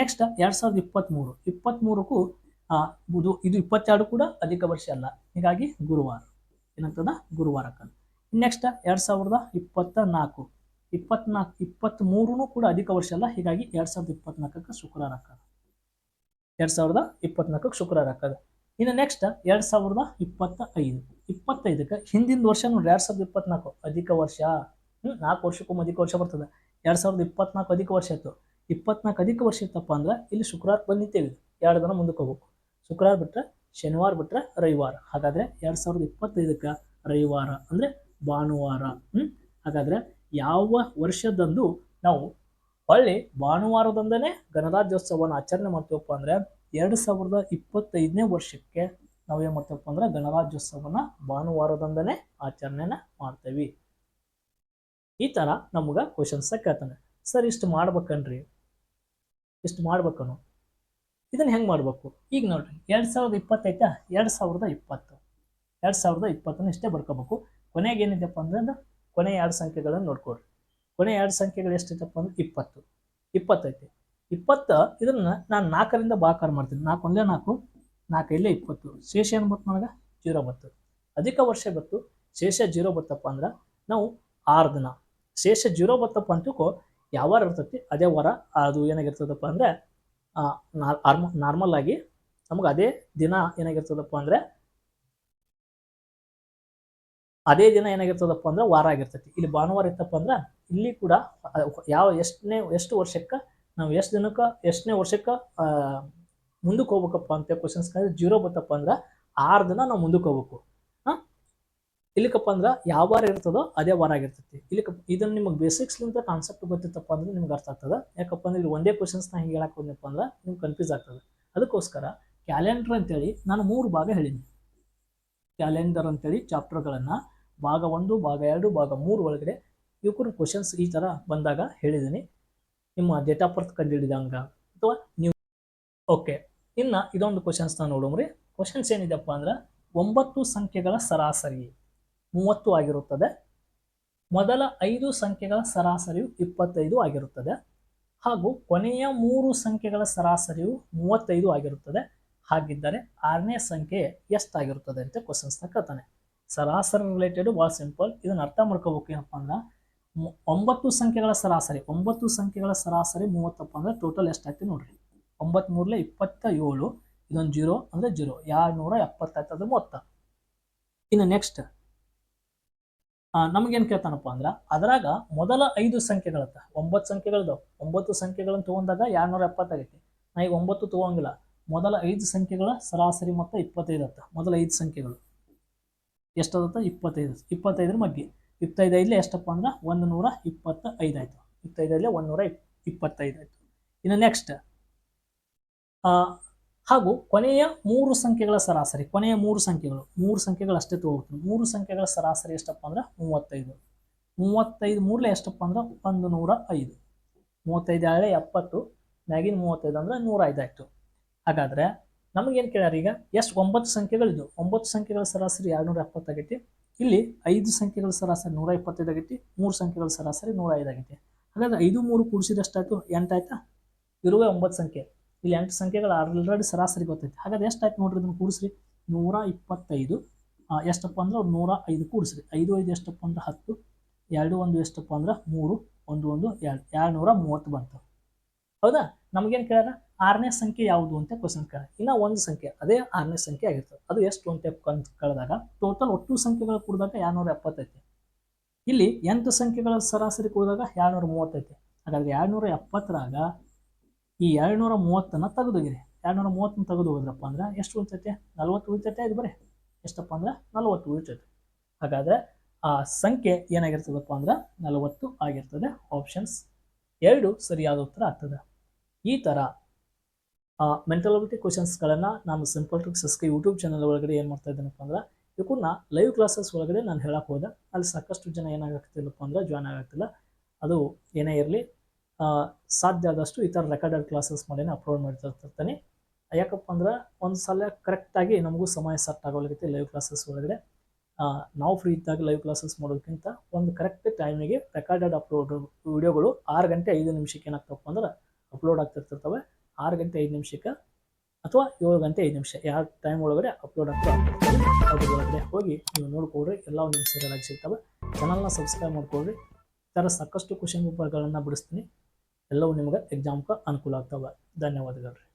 ನೆಕ್ಸ್ಟ್ ಎರಡು ಸಾವಿರದ ಇಪ್ಪತ್ತ್ಮೂರು. ಇಪ್ಪತ್ತ್ಮೂರಕ್ಕೂ ಬುಧ ಇದು ಇಪ್ಪತ್ತೆರಡು ಕೂಡ ಅಧಿಕ ವರ್ಷ ಅಲ್ಲ. ಹೀಗಾಗಿ ಗುರುವಾರ. ಏನಾಗ್ತದ ಗುರುವಾರ ಆಗ್ತದೆ ನೆಕ್ಸ್ಟ್ ಎರಡು ಸಾವಿರದ ಇಪ್ಪತ್ತ ನಾಲ್ಕು ಇಪ್ಪತ್ನಾಲ್ಕು ಇಪ್ಪತ್ತ್ಮೂರೂ ಕೂಡ ಅಧಿಕ ವರ್ಷ ಅಲ್ಲ. ಹೀಗಾಗಿ ಎರಡು ಸಾವಿರದ ಇಪ್ಪತ್ನಾಲ್ಕಕ್ಕೆ ಶುಕ್ರವಾರ ಆಗ್ತದೆ ಎರಡು ಸಾವಿರದ ಇಪ್ಪತ್ನಾಲ್ಕಕ್ಕೆ ಶುಕ್ರವಾರ ಆಗ್ತದೆ ಇನ್ನು ನೆಕ್ಸ್ಟ್ ಎರಡು ಸಾವಿರದ ಇಪ್ಪತ್ತ ಐದು ಇಪ್ಪತ್ತೈದಕ್ಕೆ ಹಿಂದಿನ ವರ್ಷ ನೋಡ್ರಿ, ಎರಡು ಸಾವಿರದ ಇಪ್ಪತ್ನಾಲ್ಕು. ಅಧಿಕ ವರ್ಷ. ಹ್ಞೂ ನಾಲ್ಕು ವರ್ಷಕ್ಕೊಮ್ಮೆ ಅಧಿಕ ವರ್ಷ ಬರ್ತದೆ. ಎರಡು ಸಾವಿರದ ಇಪ್ಪತ್ನಾಲ್ಕು ಅಧಿಕ ವರ್ಷ ಇತ್ತು ಇಪ್ಪತ್ನಾಲ್ಕು ಅಧಿಕ ವರ್ಷ ಇತ್ತಪ್ಪ ಅಂದ್ರೆ ಇಲ್ಲಿ ಶುಕ್ರವಾರ ಬಂದಿದ್ದೇವೆ ಎರಡು ದಿನ ಮುಂದಕ್ಕೆ ಹೋಗ್ಬೇಕು. ಶುಕ್ರವಾರ ಬಿಟ್ರೆ ಶನಿವಾರ ಬಿಟ್ರೆ ರವಿವಾರ. ಹಾಗಾದ್ರೆ ಎರಡು ಸಾವಿರದ ಇಪ್ಪತ್ತೈದಕ್ಕೆ ರವಿವಾರ ಅಂದರೆ ಭಾನುವಾರ. ಹ್ಞೂ ಹಾಗಾದ್ರೆ ಯಾವ ವರ್ಷದಂದು ನಾವು ಹೊಳ್ಳಿ ಭಾನುವಾರದಂದನೇ ಗಣರಾಜ್ಯೋತ್ಸವವನ್ನು ಆಚರಣೆ ಮಾಡ್ತೀವಪ್ಪ ಅಂದ್ರೆ ಎರಡು ಸಾವಿರದ ಇಪ್ಪತ್ತೈದನೇ ವರ್ಷಕ್ಕೆ ನಾವೇನು ಮಾಡ್ತೀವಪ್ಪ ಅಂದ್ರೆ ಗಣರಾಜ್ಯೋತ್ಸವನ ಭಾನುವಾರದಂದನೇ ಆಚರಣೆನ ಮಾಡ್ತೇವೆ. ಈ ಥರ ನಮ್ಗೆ ಕ್ವಶನ್ಸ ಕೇಳ್ತಾನೆ. ಸರ್ ಇಷ್ಟು ಮಾಡ್ಬೇಕನ್ರಿ. ಇಷ್ಟು ಮಾಡ್ಬೇಕನು. ಇದನ್ನ ಹೆಂಗೆ ಮಾಡಬೇಕು? ಈಗ ನೋಡ್ರಿ, ಎರಡು ಸಾವಿರದ ಇಪ್ಪತ್ತೈತಾ ಎರಡು ಸಾವಿರದ ಇಪ್ಪತ್ತು. ಎರಡು ಸಾವಿರದ ಇಪ್ಪತ್ತನ್ನು ಇಷ್ಟೇ ಬರ್ಕೋಬೇಕು. ಕೊನೆಗೆ ಏನಿದೆಪ್ಪ ಅಂದ್ರೆ ಕೊನೆ ಎರಡು ಸಂಖ್ಯೆಗಳನ್ನು ನೋಡ್ಕೊಡ್ರಿ ಕೊನೆ ಎರಡು ಸಂಖ್ಯೆಗಳು ಎಷ್ಟೈತಪ್ಪ ಅಂದ್ರೆ ಇಪ್ಪತ್ತು. ಇಪ್ಪತ್ತೈತಿ ಇಪ್ಪತ್ತು, ಇದನ್ನ ನಾನು ನಾಲ್ಕರಿಂದ ಭಾಕಾರ ಮಾಡ್ತೀನಿ. ನಾಲ್ಕು ಒಂದೇ ನಾಲ್ಕು ನಾಲ್ಕೈದಲೇ ಇಪ್ಪತ್ತು. ಶೇಷ ಏನು ಬತ್ತು ನನಗೆ? ಜೀರೋ ಬತ್ತು ಅಧಿಕ ವರ್ಷ ಬತ್ತು ಶೇಷ ಜೀರೋ ಬತ್ತಪ್ಪ ಅಂದ್ರೆ ನಾವು ಆರು ದಿನ. ಶೇಷ ಜೀರೋ ಬತ್ತಪ್ಪ ಅಂತಕ್ಕೂ ಯಾವ ವಾರ ಇರ್ತೈತಿ? ಅದೇ ವಾರ. ಅದು ಏನಾಗಿರ್ತದಪ್ಪ ಅಂದರೆ ನಾರ್ಮಲ್ ಆಗಿ ನಮಗೆ ಅದೇ ದಿನ ಏನಾಗಿರ್ತದಪ್ಪ ಅಂದರೆ ಅದೇ ದಿನ ಏನಾಗಿರ್ತದಪ್ಪ ಅಂದ್ರೆ ವಾರ ಆಗಿರ್ತೈತಿ. ಇಲ್ಲಿ ಭಾನುವಾರ ಇತ್ತಪ್ಪ ಅಂದ್ರೆ ಇಲ್ಲಿ ಕೂಡ ಯಾವ ಎಷ್ಟನೇ, ಎಷ್ಟು ವರ್ಷಕ್ಕೆ ನಾವು ಎಷ್ಟು ದಿನಕ್ಕೆ, ಎಷ್ಟನೇ ವರ್ಷಕ್ಕೆ ಮುಂದಕ್ಕೆ ಹೋಗ್ಬೇಕಪ್ಪ ಅಂತ ಕ್ವಶನ್ಸ್ ಜೀರೋ ಬತ್ತಪ್ಪ ಅಂದ್ರೆ ಆರು ದಿನ ನಾವು ಮುಂದಕ್ಕೆ ಹೋಗ್ಬೇಕು. ಇಲ್ಲಿಕಪ್ಪ ಅಂದ್ರೆ ಯಾವ ವಾರ ಇರ್ತದೋ ಅದೇ ವಾರ ಆಗಿರ್ತೈತಿ. ಇಲ್ಲಿ ಇದನ್ನು ನಿಮಗೆ ಬೇಸಿಕ್ಸ್ಲಿಂದ ಕಾನ್ಸೆಪ್ಟ್ ಗೊತ್ತಿತ್ತಪ್ಪ ಅಂದ್ರೆ ನಿಮ್ಗೆ ಅರ್ಥ ಆಗ್ತದೆ. ಯಾಕಪ್ಪ ಅಂದ್ರೆ ಇಲ್ಲಿ ಒಂದೇ ಕ್ವಶನ್ಸ್ನ ಹಿಂಗೆ ಹೇಳಕ್ಕೆ ಹೋದ್ನಪ್ಪ ಅಂದ್ರೆ ನಿಮ್ಗೆ ಕನ್ಫ್ಯೂಸ್ ಆಗ್ತದೆ. ಅದಕ್ಕೋಸ್ಕರ ಕ್ಯಾಲೆಂಡರ್ ಅಂತೇಳಿ ನಾನು ಮೂರು ಭಾಗ ಹೇಳಿದ್ದೀನಿ ಕ್ಯಾಲೆಂಡರ್ ಅಂತೇಳಿ ಚಾಪ್ಟರ್ಗಳನ್ನು ಭಾಗ ಒಂದು, ಭಾಗ ಎರಡು, ಭಾಗ ಮೂರು ಒಳಗಡೆ ಇವಕ್ಕೂ ಕ್ವಶನ್ಸ್ ಈ ಥರ ಬಂದಾಗ ಹೇಳಿದ್ದೀನಿ ನಿಮ್ಮ ಡೇಟ್ ಆಫ್ ಬರ್ತ್ ಕಂಡುಹಿಡಿದಂಗ ಅಥವಾ ನೀವು ಓಕೆ ಇನ್ನು ಇದೊಂದು ಕ್ವಶನ್ಸ್ನ ನೋಡೋಮ್ರಿ. ಕ್ವಶನ್ಸ್ ಏನಿದೆಪ್ಪ ಅಂದ್ರೆ ಒಂಬತ್ತು ಸಂಖ್ಯೆಗಳ ಸರಾಸರಿ. ಮೂವತ್ತು ಆಗಿರುತ್ತದೆ. ಮೊದಲ ಐದು ಸಂಖ್ಯೆಗಳ ಸರಾಸರಿಯು ಇಪ್ಪತ್ತೈದು ಆಗಿರುತ್ತದೆ. ಹಾಗೂ ಕೊನೆಯ ಮೂರು ಸಂಖ್ಯೆಗಳ ಸರಾಸರಿಯು ಮೂವತ್ತೈದು ಆಗಿರುತ್ತದೆ. ಹಾಗಿದ್ದರೆ ಆರನೇ ಸಂಖ್ಯೆ ಎಷ್ಟಾಗಿರುತ್ತದೆ ಅಂತ ಕ್ವಶನ್ಸ್ನ ಕೇಳ್ತಾನೆ ಸರಾಸರಿ ರಿಲೇಟೆಡ್ ಭಾಳ ಸಿಂಪಲ್ ಇದನ್ನ ಅರ್ಥ ಮಾಡ್ಕೋಬೇಕು ಏನಪ್ಪ ಅಂದ್ರೆ ಒಂಬತ್ತು ಸಂಖ್ಯೆಗಳ ಸರಾಸರಿ, ಒಂಬತ್ತು ಸಂಖ್ಯೆಗಳ ಸರಾಸರಿ ಮೂವತ್ತಪ್ಪ ಅಂದ್ರೆ ಟೋಟಲ್ ಎಷ್ಟಾಗ್ತದೆ ನೋಡ್ರಿ. ಒಂಬತ್ತು ಮೂರಲೇ ಇಪ್ಪತ್ತ ಏಳು ಇದೊಂದು ಜೀರೋ ಅಂದ್ರೆ ಜೀರೋ ಎರಡು ನೂರ ಎಪ್ಪತ್ತಾಯ್ತದ ಮೊತ್ತ ಇನ್ನು ನೆಕ್ಸ್ಟ್ ನಮಗೇನು ಕೇಳ್ತಾನಪ್ಪ ಅಂದ್ರೆ ಅದ್ರಾಗ ಮೊದಲ ಐದು ಸಂಖ್ಯೆಗಳತ್ತ, ಒಂಬತ್ತು ಸಂಖ್ಯೆಗಳದಾವ. ಒಂಬತ್ತು ಸಂಖ್ಯೆಗಳನ್ನು ತೊಗೊಂಡಾಗ ಎರಡ್ನೂರ ಎಪ್ಪತ್ತಾಗೈತಿ. ನಾ ಈಗ ಒಂಬತ್ತು ತೊಗೊಂಗಿಲ್ಲ. ಮೊದಲ ಐದು ಸಂಖ್ಯೆಗಳ ಸರಾಸರಿ ಮೊತ್ತ ಇಪ್ಪತ್ತೈದು ಅತ್ತ. ಮೊದಲ ಐದು ಸಂಖ್ಯೆಗಳು. ಎಷ್ಟದತ್ತ? ಇಪ್ಪತ್ತೈದು. ಇಪ್ಪತ್ತೈದರ ಮಗ್ಗಿ ಇಪ್ಪತ್ತೈದು ಐದಲೇ ಎಷ್ಟಪ್ಪ ಅಂದ್ರೆ? ಒಂದು ನೂರ ಇಪ್ಪತ್ತ ಐದು ಆಯಿತು. ಇಪ್ಪತ್ತೈದರಲ್ಲೇ ಒಂದು ನೂರ ಇಪ್ ಇಪ್ಪತ್ತೈದು ಆಯಿತು. ಇನ್ನು ನೆಕ್ಸ್ಟ್ ಹಾಗೂ ಕೊನೆಯ ಮೂರು ಸಂಖ್ಯೆಗಳ ಸರಾಸರಿ, ಕೊನೆಯ ಮೂರು ಸಂಖ್ಯೆಗಳು ಮೂರು ಸಂಖ್ಯೆಗಳು ಅಷ್ಟೇ ತಗೋಬೇಕು ಮೂರು ಸಂಖ್ಯೆಗಳ ಸರಾಸರಿ ಎಷ್ಟಪ್ಪ ಅಂದ್ರೆ ಮೂವತ್ತೈದು. ಮೂವತ್ತೈದು ಮೂರಲೆ ಎಷ್ಟಪ್ಪ ಅಂದ್ರೆ ಒಂದು ನೂರ ಐದು. ಮೂವತ್ತೈದು ಹಳೆ ಎಪ್ಪತ್ತು, ಮ್ಯಾಗಿನ ಮೂವತ್ತೈದು ಅಂದ್ರೆ ನೂರ ಐದು ಆಯಿತು. ಹಾಗಾದ್ರೆ ನಮಗೇನು ಕೇಳ್ಯಾರ ಈಗ? ಎಷ್ಟು? ಒಂಬತ್ತು ಸಂಖ್ಯೆಗಳಿದ್ದು ಒಂಬತ್ತು ಸಂಖ್ಯೆಗಳ ಸರಾಸರಿ ಎರಡುನೂರ ಎಪ್ಪತ್ತಾಗೈತಿ ಇಲ್ಲಿ ಐದು ಸಂಖ್ಯೆಗಳ ಸರಾಸರಿ ನೂರ ಇಪ್ಪತ್ತೈದು ಆಗೈತಿ. ಮೂರು ಸಂಖ್ಯೆಗಳ ಸರಾಸರಿ ನೂರ ಐದು ಆಗೈತಿ. ಹಾಗಾದ್ರೆ ಐದು ಮೂರು ಕೂಡಿಸಿದಷ್ಟಾಯ್ತು ಎಂಟಾಯ್ತಾ ಇರುವೆ ಒಂಬತ್ತು ಸಂಖ್ಯೆ. ಇಲ್ಲಿ ಎಂಟು ಸಂಖ್ಯೆಗಳು ಆಲ್ರೆಡಿ ಸರಾಸರಿ ಗೊತ್ತೈತೆ. ಹಾಗಾದ್ರೆ ಎಷ್ಟಾಯ್ತು ನೋಡ್ರಿ ಇದನ್ನು ಕೂಡಿಸ್ರಿ? ನೂರ ಇಪ್ಪತ್ತೈದು. ಎಷ್ಟಪ್ಪ ಅಂದ್ರೆ ನೂರ ಐದು ಕೂಡಿಸ್ರಿ. ಐದು ಐದು ಎಷ್ಟಪ್ಪ ಅಂದ್ರೆ ಹತ್ತು. ಎರಡು ಒಂದು ಎಷ್ಟಪ್ಪ ಅಂದ್ರೆ ಮೂರು. ಒಂದು ಒಂದು ಎರಡು. ಎರಡು ನೂರ ಮೂವತ್ತು ಬಂತು. ಹೌದಾ? ನಮ್ಗೇನು ಕೇಳ್ಯಾರ? ಆರನೇ ಸಂಖ್ಯೆ ಯಾವುದು ಅಂತ ಕ್ವಶನ್ ಕೇಳ ಇಲ್ಲ ಒಂದು ಸಂಖ್ಯೆ, ಅದೇ ಆರನೇ ಸಂಖ್ಯೆ ಆಗಿರ್ತದೆ. ಅದು ಎಷ್ಟು ಅಂತ ಕೇಳಿದಾಗ ಟೋಟಲ್ ಒಟ್ಟು ಸಂಖ್ಯೆಗಳು ಕೂಡಿದಾಗ ಎರಡ್ನೂರ ಎಪ್ಪತ್ತೈತೆ. ಇಲ್ಲಿ ಎಂಟು ಸಂಖ್ಯೆಗಳ ಸರಾಸರಿ ಕೂಡಿದಾಗ ಎರಡ್ನೂರ ಮೂವತ್ತೈತೆ. ಹಾಗಾದ್ರೆ ಎರಡ್ನೂರ ಎಪ್ಪತ್ತರಾಗ ಈ ಎರಡ್ನೂರ ಮೂವತ್ತನ್ನು ತೆಗೆದೋಗಿರಿ ಎರಡ್ನೂರ ಮೂವತ್ತನ್ನು ತೆಗೆದು ಹೋದ್ರಪ್ಪ ಅಂದ್ರೆ ಎಷ್ಟು ಉಳಿತೈತೆ? ನಲ್ವತ್ತು ಉಳಿತೈತೆ ಇದು ಬರೀ. ಎಷ್ಟಪ್ಪ ಅಂದ್ರೆ ನಲವತ್ತು ಉಳಿತೈತೆ. ಹಾಗಾದ್ರೆ ಆ ಸಂಖ್ಯೆ ಏನಾಗಿರ್ತದಪ್ಪ ಅಂದ್ರೆ ನಲವತ್ತು ಆಗಿರ್ತದೆ. ಆಪ್ಷನ್ಸ್ ಎರಡು ಸರಿಯಾದ ಉತ್ತರ ಆಗ್ತದೆ. ಈ ಥರ ಮೆಂಟಲ್ ಅಬಿಲಿಟಿ ಕ್ವಶನ್ಸ್ಗಳನ್ನು ನಾನು ಸಿಂಪಲ್ ಟ್ರಿಕ್ಸಸ್ಗೆ ಯೂಟ್ಯೂಬ್ ಚಾನಲ್ ಒಳಗಡೆ ಏನು ಮಾಡ್ತಾ ಇದ್ದೇನಪ್ಪ ಅಂದ್ರೆ ಇವಕ್ಕನ್ನ ಲೈವ್ ಕ್ಲಾಸಸ್ ಒಳಗಡೆ ನಾನು ಹೇಳಕ್ಕೆ ಹೋದೆ. ಅಲ್ಲಿ ಸಾಕಷ್ಟು ಜನ ಏನಾಗತ್ತಿಲ್ಲಪ್ಪ ಅಂದ್ರೆ ಜಾಯ್ನ್ ಆಗತ್ತಿಲ್ಲ ಅದು ಏನೇ ಇರಲಿ ಸಾಧ್ಯ ಆದಷ್ಟು ಈ ಥರ ರೆಕಾರ್ಡೆಡ್ ಕ್ಲಾಸಸ್ ಮಾಡಿ ಅಪ್ಲೋಡ್ ಮಾಡ್ತಿರ್ತೀನಿ ಯಾಕಪ್ಪ ಅಂದ್ರೆ ಒಂದು ಸಲ ಕರೆಕ್ಟಾಗಿ ನಮಗೂ ಸಮಯ ಸೆಟ್ ಆಗೋಲಿಕ್ಕೆ ಲೈವ್ ಕ್ಲಾಸಸ್ ಒಳಗಡೆ ನಾವು ಫ್ರೀ ಇದ್ದಾಗ ಲೈವ್ ಕ್ಲಾಸಸ್ ಮಾಡೋದಕ್ಕಿಂತ ಒಂದು ಕರೆಕ್ಟ್ ಟೈಮಿಗೆ ರೆಕಾರ್ಡೆಡ್ ಅಪ್ಲೋಡ್ ವಿಡಿಯೋಗಳು ಆರು ಗಂಟೆ ಐದು ನಿಮಿಷಕ್ಕೆ ಏನಾಗ್ತಪ್ಪ ಅಂದ್ರೆ ಅಪ್ಲೋಡ್ ಆಗ್ತಿರ್ತಿರ್ತವೆ ಆರು ಗಂಟೆ ಐದು ನಿಮಿಷಕ್ಕೆ ಅಥವಾ ಏಳು ಗಂಟೆ ಐದು ನಿಮಿಷ ಯಾವ ಟೈಮ್ ಒಳಗಡೆ ಅಪ್ಲೋಡ್ ಆಗ್ತಾ ಹೋಗಿ ನೀವು ನೋಡ್ಕೊಳ್ರಿ, ಎಲ್ಲ ನಿಮ್ಗೆ ಸರಿಯಾಗಿ ಸಿಗ್ತವೆ. ಚಾನಲ್ನ ಸಬ್ಸ್ಕ್ರೈಬ್ ಮಾಡ್ಕೊಳ್ರಿ. ಈ ಥರ ಸಾಕಷ್ಟು ಕ್ವಶನ್ ಪೇಪರ್ಗಳನ್ನು ಬಿಡಿಸ್ತೀನಿ. ಎಲ್ಲವೂ ನಿಮ್ಗೆ ಎಕ್ಸಾಮ್ಗೆ ಅನುಕೂಲ ಆಗ್ತವೆ. ಧನ್ಯವಾದಗಳು